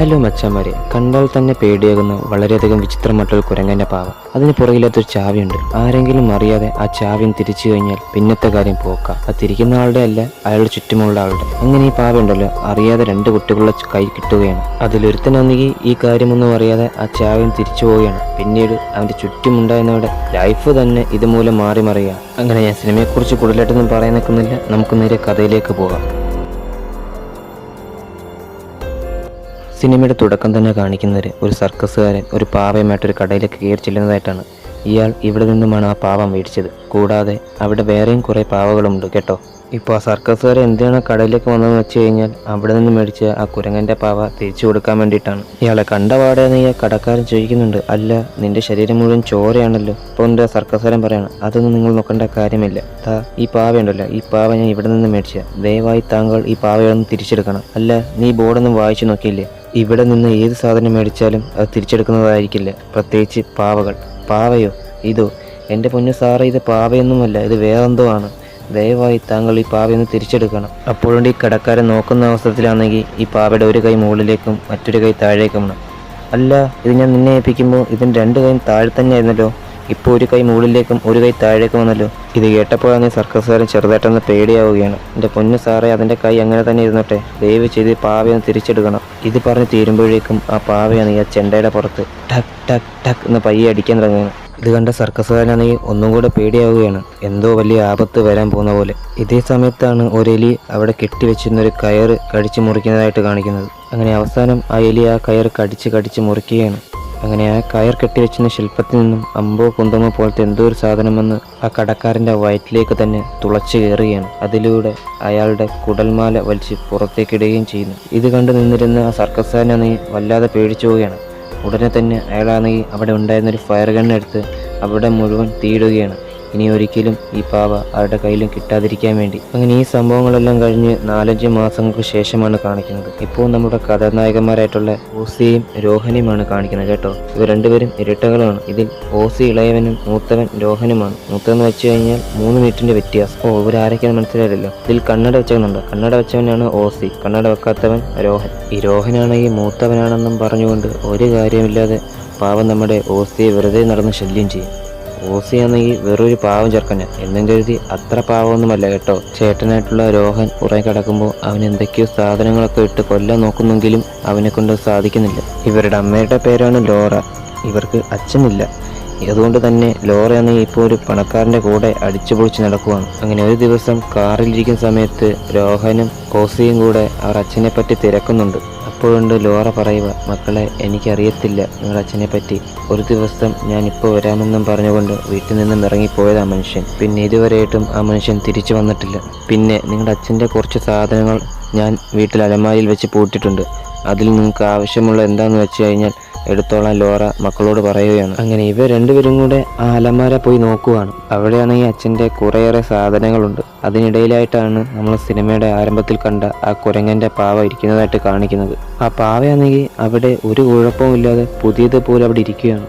Hello മച്ചാമാരെ കണ്ടാൽ തന്നെ പേടിയാകുന്ന. വളരെയധികം വിചിത്രമായിട്ടൊരു കുരങ്ങന്റെ പാവ. അതിന് പുറകിലത്തൊരു ചാവിയുണ്ട്. ആരെങ്കിലും അറിയാതെ ആ ചാവിയും തിരിച്ചു കഴിഞ്ഞാൽ പിന്നത്തെ കാര്യം പോക്കാം. അത് തിരിക്കുന്ന ആളുടെ അല്ല അയാളുടെ ചുറ്റുമുള്ള ആളുടെ. അങ്ങനെ ഈ പാവയുണ്ടല്ലോ അറിയാതെ രണ്ട് കുട്ടികളുടെ കൈ കിട്ടുകയാണ്. അതിലൊരുത്തനാണെങ്കിൽ ഈ കാര്യമൊന്നും അറിയാതെ ആ ചാവിയും തിരിച്ചു പോവുകയാണ്. പിന്നീട് അവന്റെ ചുറ്റുമുണ്ടായിരുന്നവരുടെ ലൈഫ് തന്നെ ഇതുമൂലം മാറി മറിയുക അങ്ങനെ ഞാൻ സിനിമയെക്കുറിച്ച് കൂടുതലായിട്ടൊന്നും പറയാൻ നിൽക്കുന്നില്ല. നമുക്ക് നേരെ കഥയിലേക്ക് പോകാം. സിനിമയുടെ തുടക്കം തന്നെ കാണിക്കുന്നത് ഒരു സർക്കസുകാരൻ ഒരു പാവയുമായിട്ട് ഒരു കടയിലേക്ക് കയറി ചെല്ലുന്നതായിട്ടാണ്. ഇയാൾ ഇവിടെ നിന്നുമാണ് ആ പാവം മേടിച്ചത്. കൂടാതെ അവിടെ വേറെയും കുറേ പാവകളുണ്ട് കേട്ടോ. ഇപ്പോൾ ആ സർക്കസുകാരൻ എന്തിനാണ് കടയിലേക്ക് വന്നതെന്ന് വെച്ച് കഴിഞ്ഞാൽ അവിടെ നിന്ന് മേടിച്ച ആ കുരങ്ങന്റെ പാവ തിരിച്ചു കൊടുക്കാൻ വേണ്ടിയിട്ടാണ്. ഇയാളെ കണ്ട നീ ഈ കടക്കാരൻ ചോദിക്കുന്നുണ്ട് അല്ല നിന്റെ ശരീരം മുഴുവൻ ചോരയാണല്ലോ. അപ്പോൾ എന്റെ സർക്കസുകാരൻ പറയാണ് അതൊന്നും നിങ്ങൾ നോക്കേണ്ട കാര്യമില്ല. താ ഈ പാവയുണ്ടല്ലോ ഈ പാവ ഞാൻ ഇവിടെ നിന്ന് മേടിച്ച ദയവായി താങ്കൾ ഈ പാവയൊന്നും തിരിച്ചെടുക്കണം. അല്ല നീ ബോർഡൊന്നും വായിച്ചു നോക്കിയില്ലേ? ഇവിടെ നിന്ന് ഏത് സാധനം മേടിച്ചാലും അത് തിരിച്ചെടുക്കുന്നതായിരിക്കില്ല. പ്രത്യേകിച്ച് പാവകൾ. പാവയോ? ഇതോ. എന്റെ പൊന്നു സാറേ ഇത് പാവയൊന്നുമല്ല ഇത് വേറെന്തോ ആണ്. ദയവായി താങ്കൾ ഈ പാവയൊന്ന് തിരിച്ചെടുക്കണം. അപ്പോഴും ഈ കടക്കാരൻ നോക്കുന്ന അവസരത്തിലാണെങ്കിൽ ഈ പാവയുടെ ഒരു കൈ മുകളിലേക്കും മറ്റൊരു കൈ താഴേക്കുമാണ് അല്ല ഇത് ഞാൻ നിന്നെ ഏൽപ്പിക്കുമ്പോൾ ഇതിന് രണ്ട് കൈയും താഴെ തന്നെയായിരുന്നല്ലോ. ഇപ്പോൾ ഒരു കൈ മുകളിലേക്കും ഒരു കൈ താഴേക്കും വന്നല്ലോ. ഇത് കേട്ടപ്പോഴാണ് സർക്കസുകാരൻ ചെറുതായിട്ടൊന്ന് പേടിയാവുകയാണ്. എന്റെ പൊന്നു സാറേ അതിന്റെ കൈ അങ്ങനെ തന്നെ ഇരുന്നോട്ടെ. ദയവ് ചെയ്ത് പാവയൊന്ന് തിരിച്ചെടുക്കണം. ഇത് പറഞ്ഞ് തീരുമ്പോഴേക്കും ആ പാവയാണ് ആ ചെണ്ടയുടെ പുറത്ത് ടക് ടക് ടക് എന്ന് പയ്യെ അടിക്കാൻ തുടങ്ങുകയാണ്. ഇത് കണ്ട സർക്കസുകാരനാണെങ്കിൽ ഒന്നും കൂടെ പേടിയാവുകയാണ്. എന്തോ വലിയ ആപത്ത് വരാൻ പോകുന്ന പോലെ. ഇതേ സമയത്താണ് ഒരു എലി അവിടെ കെട്ടിവെച്ചിരുന്ന ഒരു കയറ് കടിച്ചു മുറിക്കുന്നതായിട്ട് കാണിക്കുന്നത്. അങ്ങനെ അവസാനം ആ എലി ആ കയറ് കടിച്ച് കടിച്ച് മുറിക്കുകയാണ്. അങ്ങനെ ആ കയർ കെട്ടിവെച്ചിരുന്ന ശില്പത്തിൽ നിന്നും അമ്പോ കുന്തമോ പോലത്തെ എന്തോ ഒരു സാധനം വന്ന് ആ കടക്കാരന്റെ വയറ്റിലേക്ക് തന്നെ തുളച്ചു കയറുകയാണ്. അതിലൂടെ അയാളുടെ കുടൽമാല വലിച്ച് പുറത്തേക്കിടുകയും ചെയ്യുന്നു. ഇത് കണ്ടു നിന്നിരുന്ന ആ സർക്കസാരനാണെങ്കിൽ വല്ലാതെ പേടിച്ചു പോവുകയാണ്. ഉടനെ തന്നെ അയാളാണെങ്കിൽ അവിടെ ഉണ്ടായിരുന്ന ഒരു ഫയർ ഗണ്ണെടുത്ത് അവിടെ മുഴുവൻ തീയിടുകയാണ്. ഇനി ഒരിക്കലും ഈ പാവ അവരുടെ കയ്യിലും കിട്ടാതിരിക്കാൻ വേണ്ടി. അങ്ങനെ ഈ സംഭവങ്ങളെല്ലാം കഴിഞ്ഞ് നാലഞ്ച് മാസങ്ങൾക്ക് ശേഷമാണ് കാണിക്കുന്നത്. ഇപ്പോൾ നമ്മുടെ കഥാനായകന്മാരായിട്ടുള്ള ഓസിയും രോഹനുമാണ് കാണിക്കുന്നത് കേട്ടോ. ഇവർ രണ്ടുപേരും ഇരട്ടകളാണ്. ഇതിൽ ഓസി ഇളയവനും മൂത്തവൻ രോഹനുമാണ്. മൂത്തവെന്ന് വെച്ച് കഴിഞ്ഞാൽ മൂന്ന് മിനിറ്റിന്റെ വ്യത്യാസം. ഓ ഇവരാരൊക്കെയാണ് മനസ്സിലായില്ലല്ലോ. ഇതിൽ കണ്ണട വെച്ചവനുണ്ട്. കണ്ണട വെച്ചവനാണ് ഓസി. കണ്ണട വെക്കാത്തവൻ രോഹൻ. ഈ രോഹനാണെങ്കിൽ മൂത്തവനാണെന്നും പറഞ്ഞുകൊണ്ട് ഒരു കാര്യമില്ലാതെ പാവം നമ്മുടെ ഓസിയെ വെറുതെ നടന്ന് ശല്യം ചെയ്യും. ഓസിയാണെങ്കിൽ വെറൊരു പാവം ചെറുക്കന്. എന്നും കരുതി അത്ര പാവമൊന്നുമല്ല കേട്ടോ. ചേട്ടനായിട്ടുള്ള രോഹൻ പുറകെ കിടക്കുമ്പോൾ അവൻ എന്തൊക്കെയോ സാധനങ്ങളൊക്കെ ഇട്ട് കൊല്ലാൻ നോക്കുന്നെങ്കിലും അവനെ കൊണ്ട് സാധിക്കുന്നില്ല. ഇവരുടെ അമ്മയുടെ പേരാണ് ലോറ. ഇവർക്ക് അച്ഛനില്ല. അതുകൊണ്ട് തന്നെ ലോറ എന്ന ഇപ്പോൾ ഒരു പണക്കാരന്റെ കൂടെ അടിച്ചു പൊളിച്ച് നടക്കുവാണ്. അങ്ങനെ ഒരു ദിവസം കാറിലിരിക്കുന്ന സമയത്ത് രോഹനും കോസിയും കൂടെ അവർ അച്ഛനെ പറ്റി തിരക്കുന്നുണ്ട്. അപ്പോഴുണ്ട് ലോറ പറയുക മക്കളെ എനിക്കറിയത്തില്ല നിങ്ങളുടെ അച്ഛനെ പറ്റി. ഒരു ദിവസം ഞാൻ ഇപ്പോൾ വരാമെന്നും പറഞ്ഞുകൊണ്ട് വീട്ടിൽ നിന്നും ആ മനുഷ്യൻ. പിന്നെ ഇതുവരെയായിട്ടും ആ മനുഷ്യൻ തിരിച്ചു വന്നിട്ടില്ല. പിന്നെ നിങ്ങളുടെ അച്ഛന്റെ കുറച്ച് സാധനങ്ങൾ ഞാൻ വീട്ടിൽ അലമാരിയിൽ വെച്ച് പൂട്ടിയിട്ടുണ്ട്. അതിൽ നിങ്ങൾക്ക് ആവശ്യമുള്ള എന്താണെന്ന് വെച്ച് കഴിഞ്ഞാൽ എടുത്തോളാൻ ലോറ മക്കളോട് പറയുകയാണ്. അങ്ങനെ ഇവർ രണ്ടുപേരും കൂടെ ആ അലമാര പോയി നോക്കുവാണ്. ഈ അച്ഛന്റെ കുറേയേറെ സാധനങ്ങളുണ്ട്. അതിനിടയിലായിട്ടാണ് നമ്മൾ സിനിമയുടെ ആരംഭത്തിൽ കണ്ട ആ കുരങ്ങന്റെ പാവ ഇരിക്കുന്നതായിട്ട് കാണിക്കുന്നത്. ആ പാവയാണെങ്കിൽ അവിടെ ഒരു കുഴപ്പമില്ലാതെ പുതിയതുപോലെ അവിടെ ഇരിക്കുകയാണ്.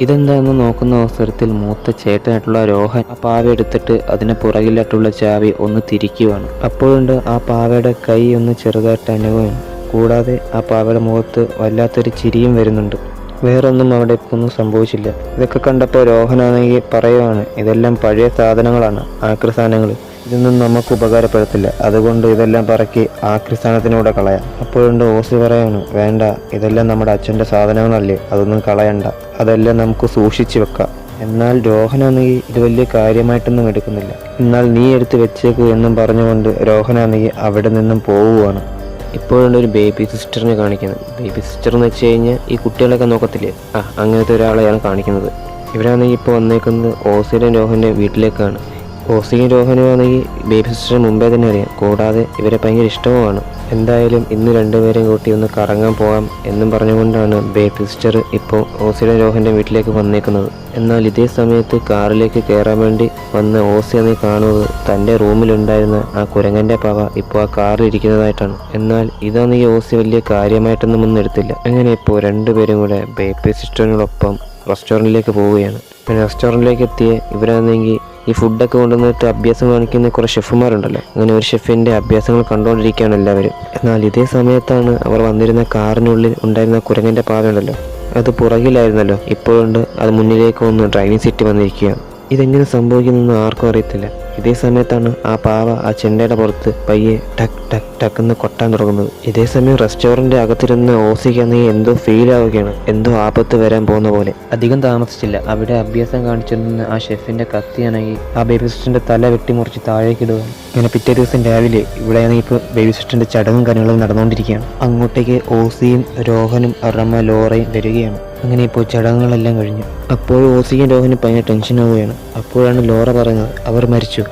ഇതെന്താണെന്ന് നോക്കുന്ന അവസരത്തിൽ മൂത്ത ചേട്ടനായിട്ടുള്ള രോഹൻ ആ പാവ എടുത്തിട്ട് അതിന് പുറകിലായിട്ടുള്ള ചാവി ഒന്ന് തിരിക്കുവാണ്. അപ്പോഴുണ്ട് ആ പാവയുടെ കൈ ഒന്ന് ചെറുതായിട്ട് അനുഭവം കൂടാതെ ആ പാവയുടെ മുഖത്ത് വല്ലാത്തൊരു ചിരിയും വരുന്നുണ്ട്. വേറൊന്നും അവിടെ ഒന്നും സംഭവിച്ചില്ല. ഇതൊക്കെ കണ്ടപ്പോൾ രോഹനാണെങ്കിൽ പറയുവാണ് ഇതെല്ലാം പഴയ സാധനങ്ങളാണ് ആക്രി സാധനങ്ങൾ ഇതൊന്നും നമുക്ക് ഉപകാരപ്പെടത്തില്ല. അതുകൊണ്ട് ഇതെല്ലാം പറക്കി ആക്രി സ്ഥാനത്തിനൂടെ കളയാം. അപ്പോഴുണ്ട് ഓസി പറയാണ് വേണ്ട ഇതെല്ലാം നമ്മുടെ അച്ഛന്റെ സാധനങ്ങളല്ലേ? അതൊന്നും കളയണ്ട. അതെല്ലാം നമുക്ക് സൂക്ഷിച്ചു വെക്കാം. എന്നാൽ രോഹനാണെങ്കിൽ ഇത് വലിയ കാര്യമായിട്ടൊന്നും എടുക്കുന്നില്ല. എന്നാൽ നീ എടുത്ത് വെച്ചേക്കു എന്നും പറഞ്ഞുകൊണ്ട് രോഹനാണെങ്കിൽ അവിടെ നിന്നും പോവുകയാണ് ഇപ്പോഴുണ്ട് ഒരു ബേബി സിസ്റ്ററിനെ കാണിക്കുന്നത്. ബേബി സിസ്റ്റർ എന്ന് വെച്ച് കഴിഞ്ഞാൽ ഈ കുട്ടികളൊക്കെ നോക്കത്തില്ലേ? ആ അങ്ങനത്തെ ഒരാളെയാണ് കാണിക്കുന്നത്. ഇവരാണെങ്കിൽ ഇപ്പോൾ വന്നേക്കുന്നത് ഓസിലും രോഹന്റെ വീട്ടിലേക്കാണ്. ഓസിയും രോഹനും ആണെങ്കിൽ ബേബി സിസ്റ്റർ മുമ്പേ തന്നെ അറിയാം. കൂടാതെ ഇവരെ ഭയങ്കര ഇഷ്ടവുമാണ്. എന്തായാലും ഇന്ന് രണ്ടുപേരെയും കൂട്ടി ഒന്ന് കറങ്ങാൻ പോകാം എന്നും പറഞ്ഞുകൊണ്ടാണ് ബേബി സിസ്റ്റർ ഇപ്പോൾ ഓസിയുടെ രോഹന്റെ വീട്ടിലേക്ക് വന്നേക്കുന്നത്. എന്നാൽ ഇതേ സമയത്ത് കാറിലേക്ക് കയറാൻ വേണ്ടി വന്ന ഓസി എന്ന് കാണുന്നത് തന്റെ റൂമിലുണ്ടായിരുന്ന ആ കുരങ്ങന്റെ പവ ഇപ്പോൾ ആ കാറിലിരിക്കുന്നതായിട്ടാണ് എന്നാൽ ഇതാണ് ഈ ഓസി വലിയ കാര്യമായിട്ടൊന്നും ഒന്നും എടുത്തില്ല. അങ്ങനെ ഇപ്പോൾ രണ്ടുപേരും കൂടെ ബേബി സിസ്റ്ററിനോടൊപ്പം റെസ്റ്റോറന്റിലേക്ക് പോവുകയാണ്. പിന്നെ റെസ്റ്റോറന്റിലേക്ക് എത്തിയ ഇവരാണെങ്കിൽ ഈ ഫുഡൊക്കെ കൊണ്ടുവന്നിട്ട് അഭ്യാസം കാണിക്കുന്ന കുറേ ഷെഫുമാരുണ്ടല്ലോ അങ്ങനെ ഒരു ഷെഫിന്റെ അഭ്യാസങ്ങൾ കണ്ടുകൊണ്ടിരിക്കുകയാണ് എല്ലാവരും. എന്നാൽ ഇതേ സമയത്താണ് അവർ വന്നിരുന്ന കാറിനുള്ളിൽ ഉണ്ടായിരുന്ന കുരങ്ങന്റെ പാതയുണ്ടല്ലോ. അത് പുറകിലായിരുന്നല്ലോ. ഇപ്പോഴുണ്ട് അത് മുന്നിലേക്ക് വന്ന് ഡ്രൈവിംഗ് സീറ്റ് വന്നിരിക്കുകയാണ്. ഇതെങ്ങനെ സംഭവിക്കുന്നതെന്ന് ആർക്കും അറിയത്തില്ല. ഇതേ സമയത്താണ് ആ പാവ ആ ചെണ്ടയുടെ പുറത്ത് പയ്യെ ടക് ടക് ടക്ക് എന്ന് കൊട്ടാൻ തുടങ്ങുന്നത്. ഇതേ സമയം റെസ്റ്റോറന്റ് അകത്തിരുന്ന് ഓസിക്കാണെങ്കിൽ എന്തോ ഫീൽ ആവുകയാണ്. എന്തോ ആപത്ത് വരാൻ പോകുന്ന പോലെ. അധികം താമസിച്ചില്ല. അവിടെ അഭ്യാസം കാണിച്ചിരുന്ന ആ ഷെഫിന്റെ കത്തിയാണെങ്കിൽ ആ ബേബി സിസ്റ്ററിന്റെ തല വെട്ടിമുറിച്ച് താഴേക്ക് ഇടുക. ഇങ്ങനെ പിറ്റേ ദിവസം രാവിലെ ഇവിടെയാണെങ്കിൽ ഇപ്പോൾ ബേബി സിസ്റ്ററിന്റെ ചടങ്ങും കാര്യങ്ങളും നടന്നുകൊണ്ടിരിക്കുകയാണ്. അങ്ങോട്ടേക്ക് ഓസിയും രോഹനും അവരുടെ ലോറയും വരികയാണ്. അങ്ങനെ ഇപ്പോൾ ചടങ്ങുകളെല്ലാം കഴിഞ്ഞു. അപ്പോൾ ഓസിയും രോഹനും ഭയങ്കര ടെൻഷൻ ആവുകയാണ്. അപ്പോഴാണ് ലോറ പറയുന്നത് അവർ മരിച്ചു.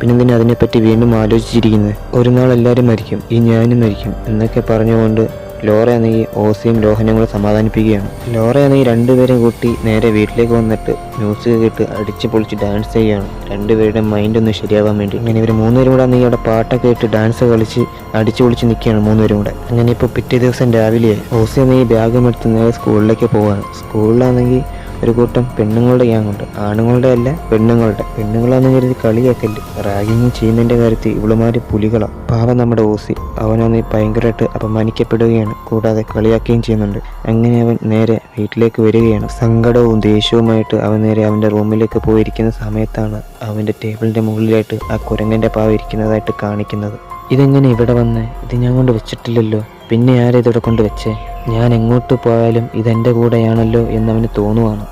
പിന്നെന്തിനാ അതിനെപ്പറ്റി വീണ്ടും ആലോചിച്ചിരിക്കുന്നത്? ഒരു നാൾ എല്ലാവരും മരിക്കും ഈ ഞാനും മരിക്കും എന്നൊക്കെ പറഞ്ഞുകൊണ്ട് ലോറയാണെങ്കിൽ ഓസിയും ലോഹനും കൂടെ സമാധാനിപ്പിക്കുകയാണ്. ലോറയാണെങ്കിൽ രണ്ടുപേരും കൂട്ടി നേരെ വീട്ടിലേക്ക് വന്നിട്ട് മ്യൂസിക് കേട്ട് അടിച്ച് പൊളിച്ച് ഡാൻസ് ചെയ്യുകയാണ്. രണ്ടുപേരുടെ മൈൻഡ് ഒന്ന് ശരിയാവാൻ വേണ്ടി. അങ്ങനെ ഇവർ മൂന്നുപേരും കൂടെ ആണെങ്കിൽ അവിടെ പാട്ടൊക്കെ ഇട്ട് ഡാൻസ് കളിച്ച് അടിച്ചു പൊളിച്ച് നിൽക്കുകയാണ് മൂന്നുപേരും കൂടെ. അങ്ങനെ ഇപ്പോൾ പിറ്റേ ദിവസം രാവിലെ ഓസി ആണെങ്കിൽ ബാഗും എടുത്ത് നേരെ സ്കൂളിലേക്ക് പോവുകയാണ് സ്കൂളിലാണെങ്കിൽ ഒരു കൂട്ടം പെണ്ണുങ്ങളുടെ ഗ്യാങ് ഉണ്ട്. ആണുങ്ങളുടെ അല്ല പെണ്ണുങ്ങളുടെ. പെണ്ണുങ്ങളാണെന്ന് കരുതി കളിയാക്കൽ റാഗിങ് ചെയ്യുന്നതിന്റെ കാര്യത്തിൽ ഇവളുമാര് പുലികളാ. പാവം നമ്മുടെ ഓസി. അവനൊന്ന് ഭയങ്കരമായിട്ട് അപമാനിക്കപ്പെടുകയാണ്. കൂടാതെ കളിയാക്കുകയും ചെയ്യുന്നുണ്ട്. അങ്ങനെ അവൻ നേരെ വീട്ടിലേക്ക് വരികയാണ്. സങ്കടവും ദേഷ്യവുമായിട്ട് അവൻ നേരെ അവന്റെ റൂമിലേക്ക് പോയിരിക്കുന്ന സമയത്താണ് അവന്റെ ടേബിളിന്റെ മുകളിലായിട്ട് ആ കുരങ്ങന്റെ പാവ ഇരിക്കുന്നതായിട്ട് കാണിക്കുന്നത്. ഇതെങ്ങനെ ഇവിടെ വന്നേ? ഇത് ഞാൻ കൊണ്ട് വെച്ചിട്ടില്ലല്ലോ. പിന്നെ ആരെ ഇതിവിടെ കൊണ്ട് വെച്ചേ? ഞാൻ എങ്ങോട്ട് പോയാലും ഇതെന്റെ കൂടെയാണല്ലോ എന്നവന് തോന്നുവാണ്.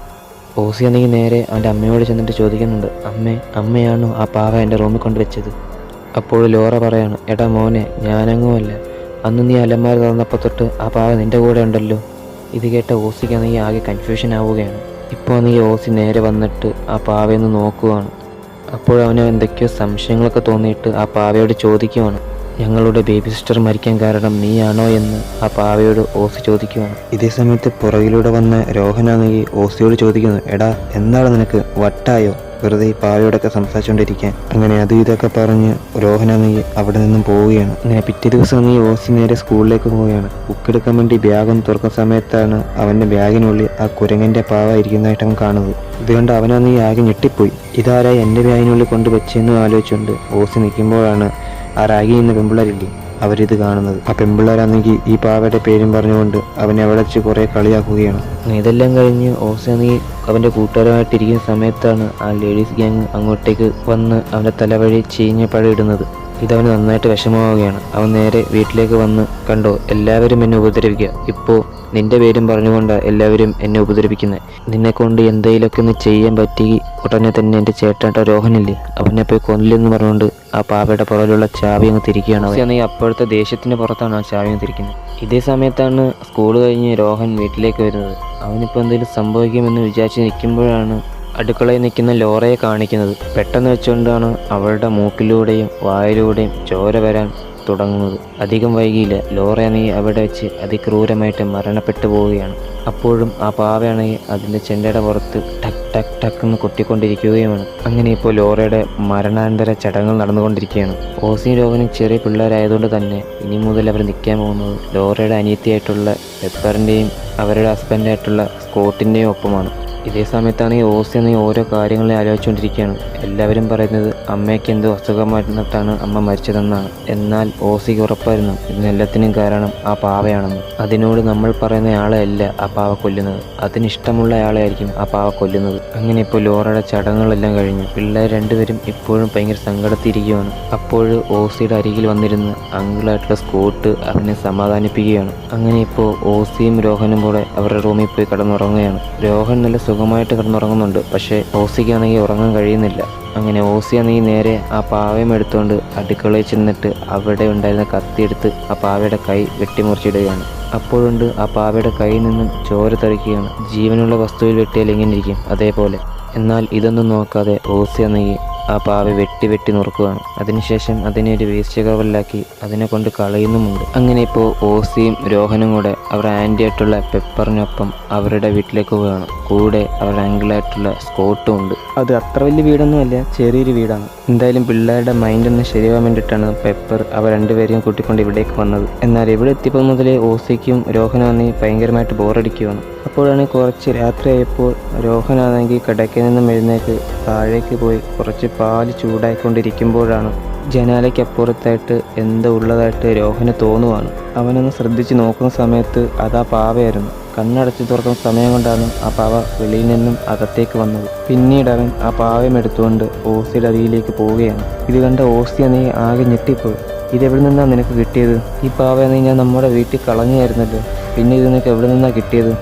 ഓസി അന്നെങ്കിൽ നേരെ അവന്റെ അമ്മയോട് ചെന്നിട്ട് ചോദിക്കുന്നുണ്ട് അമ്മേ അമ്മയാണോ ആ പാവ എന്റെ റൂമിൽ കൊണ്ട് വെച്ചത്? അപ്പോൾ ലോറ പറയാണ് എടാ മോനെ ഞാനങ്ങുമല്ല അന്ന് നീ അലമാര തുറന്നപ്പോൾ തൊട്ട് ആ പാവ നിന്റെ കൂടെ ഉണ്ടല്ലോ. ഇത് കേട്ട ഓസിക്കാണെങ്കിൽ ആകെ കൺഫ്യൂഷൻ ആവുകയാണ്. ഇപ്പോൾ ആണെങ്കിൽ ഓസി നേരെ വന്നിട്ട് ആ പാവയൊന്ന് നോക്കുവാണ്. അപ്പോൾ അവന് എന്തൊക്കെയോ സംശയങ്ങളൊക്കെ തോന്നിയിട്ട് ആ പാവയോട് ചോദിക്കുവാണ് ഞങ്ങളുടെ ബേബി സിസ്റ്റർ മരിക്കാൻ കാരണം നീയാണോ എന്ന് ആ പാവയോട് ഓസി ചോദിക്കുവാണ്. ഇതേ സമയത്ത് പുറകിലൂടെ വന്ന രോഹനാണെങ്കിൽ ഓസിയോട് ചോദിക്കുന്നു എടാ എന്താണ് നിനക്ക്? വട്ടായോ? വെറുതെ ഈ പാവയോടൊക്കെ സംസാരിച്ചുകൊണ്ടിരിക്കാൻ. അങ്ങനെ അത് ഇതൊക്കെ പറഞ്ഞ് രോഹനാണെങ്കിൽ അവിടെ നിന്നും പോവുകയാണ്. അങ്ങനെ പിറ്റേ ദിവസം നീ ഓസി നേരെ സ്കൂളിലേക്ക് പോവുകയാണ്. ബുക്കെടുക്കാൻ വേണ്ടി ബാഗൊന്ന് തുറക്കുന്ന സമയത്താണ് അവന്റെ ബാഗിനുള്ളിൽ ആ കുരങ്ങന്റെ പാവ ഇരിക്കുന്നതായിട്ട് അവൻ കാണുന്നത്. ഇതുകൊണ്ട് അവനാ നീ ആകെ ഞെട്ടിപ്പോയി. ഇതാരായി എന്റെ ബാഗിനുള്ളിൽ കൊണ്ട് വെച്ചെന്ന് ആലോചിച്ചുകൊണ്ട് ഓസി നിൽക്കുമ്പോഴാണ് ആ റാഗി എന്ന പെമ്പിള്ളേരില്ലേ? അവരിത് കാണുന്നത്. ആ പെമ്പിള്ളേരാണെങ്കിൽ ഈ പാവയുടെ പേരും പറഞ്ഞുകൊണ്ട് അവനെ അവിടെ വെച്ച് കുറേ കളിയാക്കുകയാണ്. ഇതെല്ലാം കഴിഞ്ഞ് ഓസാണെങ്കിൽ അവന്റെ കൂട്ടുകാരുമായിട്ടിരിക്കുന്ന സമയത്താണ് ആ ലേഡീസ് ഗ്യാങ് അങ്ങോട്ടേക്ക് വന്ന് അവന്റെ തലവഴി ചീഞ്ഞ പഴയിടുന്നത് ഇതവന് നന്നായിട്ട് വിഷമമാവുകയാണ്. അവൻ നേരെ വീട്ടിലേക്ക് വന്ന് കണ്ടോ എല്ലാവരും എന്നെ ഉപദ്രവിക്കുക ഇപ്പോൾ നിന്റെ പേരും പറഞ്ഞുകൊണ്ട് എല്ലാവരും എന്നെ ഉപദ്രവിക്കുന്നത് നിന്നെ കൊണ്ട് എന്തെങ്കിലുമൊക്കെ ഒന്ന് ചെയ്യാൻ പറ്റി ഉടനെ തന്നെ എന്റെ ചേട്ടന്റെ രോഹനില്ലേ? അവനെ പോയി കൊല്ലെന്ന് പറഞ്ഞുകൊണ്ട് ആ പാവയുടെ പുറകിലുള്ള ചാവി അങ്ങ് തിരിക്കുകയാണ് അവൻ. അപ്പോഴത്തെ ദേഷ്യത്തിന് പുറത്താണ് ആ ചാവി അങ്ങ് തിരിക്കുന്നത്. ഇതേ സമയത്താണ് സ്കൂൾ കഴിഞ്ഞ് രോഹൻ വീട്ടിലേക്ക് വരുന്നത്. അവനിപ്പോൾ എന്തെങ്കിലും സംഭവിക്കുമെന്ന് വിചാരിച്ച് നിൽക്കുമ്പോഴാണ് അടുക്കളയിൽ നിൽക്കുന്ന ലോറയെ കാണിക്കുന്നത്. പെട്ടെന്ന് വെച്ചുകൊണ്ടാണ് അവളുടെ മൂക്കിലൂടെയും വായിലൂടെയും ചോര വരാൻ തുടങ്ങുന്നത്. അധികം വൈകിയില്ല. ലോറയാണെങ്കിൽ അവിടെ വെച്ച് അതിക്രൂരമായിട്ട് മരണപ്പെട്ടു പോവുകയാണ്. അപ്പോഴും ആ പാവയാണെങ്കിൽ അതിന്റെ ചെണ്ടയുടെ പുറത്ത് ടക് ടക് ടക്ക് എന്ന് കൊട്ടിക്കൊണ്ടിരിക്കുകയുമാണ്. അങ്ങനെ ഇപ്പോൾ ലോറയുടെ മരണാനന്തര ചടങ്ങുകൾ നടന്നുകൊണ്ടിരിക്കുകയാണ്. ഓസി രോഗനും ചെറിയ പിള്ളേരായതുകൊണ്ട് തന്നെ ഇനി മുതൽ അവർ നിൽക്കാൻ പോകുന്നത് ലോറയുടെ അനിയത്തിയായിട്ടുള്ള പെപ്പറിന്റെയും അവരുടെ ഹസ്ബൻഡായിട്ടുള്ള സ്കോട്ടിന്റെയും ഒപ്പമാണ്. ഇതേ സമയത്താണ് ഈ ഓസ് എന്ന് ഓരോ കാര്യങ്ങളെ ആലോചിച്ചുകൊണ്ടിരിക്കുകയാണ്. എല്ലാവരും പറയുന്നത് അമ്മയ്ക്ക് എന്തോ അസുഖം വന്നിട്ടാണ് അമ്മ മരിച്ചതെന്നാണ്. എന്നാൽ ഓസിക്ക് ഉറപ്പായിരുന്നു. ഇതിനെല്ലാത്തിനും കാരണം ആ പാവയാണെന്ന്. അതിനോട് നമ്മൾ പറയുന്ന ആളെ അല്ല ആ പാവ കൊല്ലുന്നത്. അതിനിഷ്ടമുള്ള ആളെയായിരിക്കും ആ പാവ കൊല്ലുന്നത്. അങ്ങനെ ഇപ്പോൾ ലോറയുടെ ചടങ്ങുകളെല്ലാം കഴിഞ്ഞു പിള്ളേർ രണ്ടുപേരും ഇപ്പോഴും ഭയങ്കര സങ്കടത്തിരിക്കുകയാണ് അപ്പോൾ ഓസിയുടെ അരികിൽ വന്നിരുന്ന് അങ്കിളായിട്ടുള്ള സ്കോട്ട് അവനെ സമാധാനിപ്പിക്കുകയാണ്. അങ്ങനെ ഇപ്പോൾ ഓസിയും രോഹനും കൂടെ അവരുടെ റൂമിൽ പോയി കടന്നുറങ്ങുകയാണ്. രോഹൻ നല്ല സുഖമായിട്ട് കിടന്നുറങ്ങുന്നുണ്ട്. പക്ഷേ ഓസിക്കാണെങ്കിൽ ഉറങ്ങാൻ കഴിയുന്നില്ല. അങ്ങനെ ഓസിയാണെങ്കിൽ നേരെ ആ പാവയും എടുത്തുകൊണ്ട് അടുക്കളയിൽ ചെന്നിട്ട് അവിടെ ഉണ്ടായിരുന്ന കത്തിയെടുത്ത് ആ പാവയുടെ കൈ വെട്ടിമുറിച്ചിടുകയാണ്. അപ്പോഴുണ്ട് ആ പാവയുടെ കയ്യിൽ നിന്നും ചോര തെറിക്കുകയാണ്. ജീവനുള്ള വസ്തുവിൽ വെട്ടിയാൽ ഇരിക്കും അതേപോലെ. എന്നാൽ ഇതൊന്നും നോക്കാതെ ഓസി ആണെങ്കിൽ ആ പാവ വെട്ടി വെട്ടി നുറുക്കുകയാണ് അതിനുശേഷം അതിനെ ഒരു വേസ്റ്റ് കവറിലാക്കി അതിനെ കൊണ്ട് കളയുന്നുമുണ്ട്. അങ്ങനെ ഇപ്പോൾ ഓസിയും രോഹനും കൂടെ അവരുടെ ആന്റി ആയിട്ടുള്ള പെപ്പറിനൊപ്പം അവരുടെ വീട്ടിലേക്ക് പോവുകയാണ്. കൂടെ അവരുടെ അങ്കിളായിട്ടുള്ള സ്കോട്ടും ഉണ്ട്. അത് അത്ര വലിയ വീടൊന്നുമല്ല ചെറിയൊരു വീടാണ്. എന്തായാലും പിള്ളേരുടെ മൈൻഡ് ഒന്ന് ശരിയാവാൻ വേണ്ടിയിട്ടാണ് പെപ്പർ അവർ രണ്ടുപേരെയും കൂട്ടിക്കൊണ്ട് ഇവിടേക്ക് വന്നത്. എന്നാൽ ഇവിടെ എത്തിയപ്പോൾ മുതലേ ഓസിക്കും രോഹനും ഭയങ്കരമായിട്ട് ബോറടിക്കുകയാണ് അപ്പോഴാണ് കുറച്ച് രാത്രിയായപ്പോൾ രോഹനാണെങ്കിൽ കിടക്കയിൽ നിന്നും എഴുന്നേറ്റ് താഴേക്ക് പോയി കുറച്ച് പാൽ ചൂടായിക്കൊണ്ടിരിക്കുമ്പോഴാണ് ജനാലയ്ക്കപ്പുറത്തായിട്ട് എന്തോ ഉള്ളതായിട്ട് രോഹന് തോന്നുവാണ്. അവനൊന്ന് ശ്രദ്ധിച്ച് നോക്കുന്ന സമയത്ത് അതാ പാവയായിരുന്നു. കണ്ണടച്ചു തുറക്കുന്ന സമയം കൊണ്ടാണ് ആ പാവ വെളിയിൽ നിന്നും അകത്തേക്ക് വന്നത്. പിന്നീട് അവൻ ആ പാവയും എടുത്തുകൊണ്ട് ഓസിയുടെ അരിയിലേക്ക് പോവുകയാണ്. ഇത് കണ്ട ഓസി നീ ആകെ ഞെട്ടിപ്പോയി. ഇതെവിടെ നിന്നാണ് നിനക്ക് കിട്ടിയത്? ഈ പാവ ഞാൻ നമ്മുടെ വീട്ടിൽ കളഞ്ഞായിരുന്നല്ലോ. പിന്നെ ഇത് നിനക്ക് എവിടെ നിന്നാണ് കിട്ടിയത്?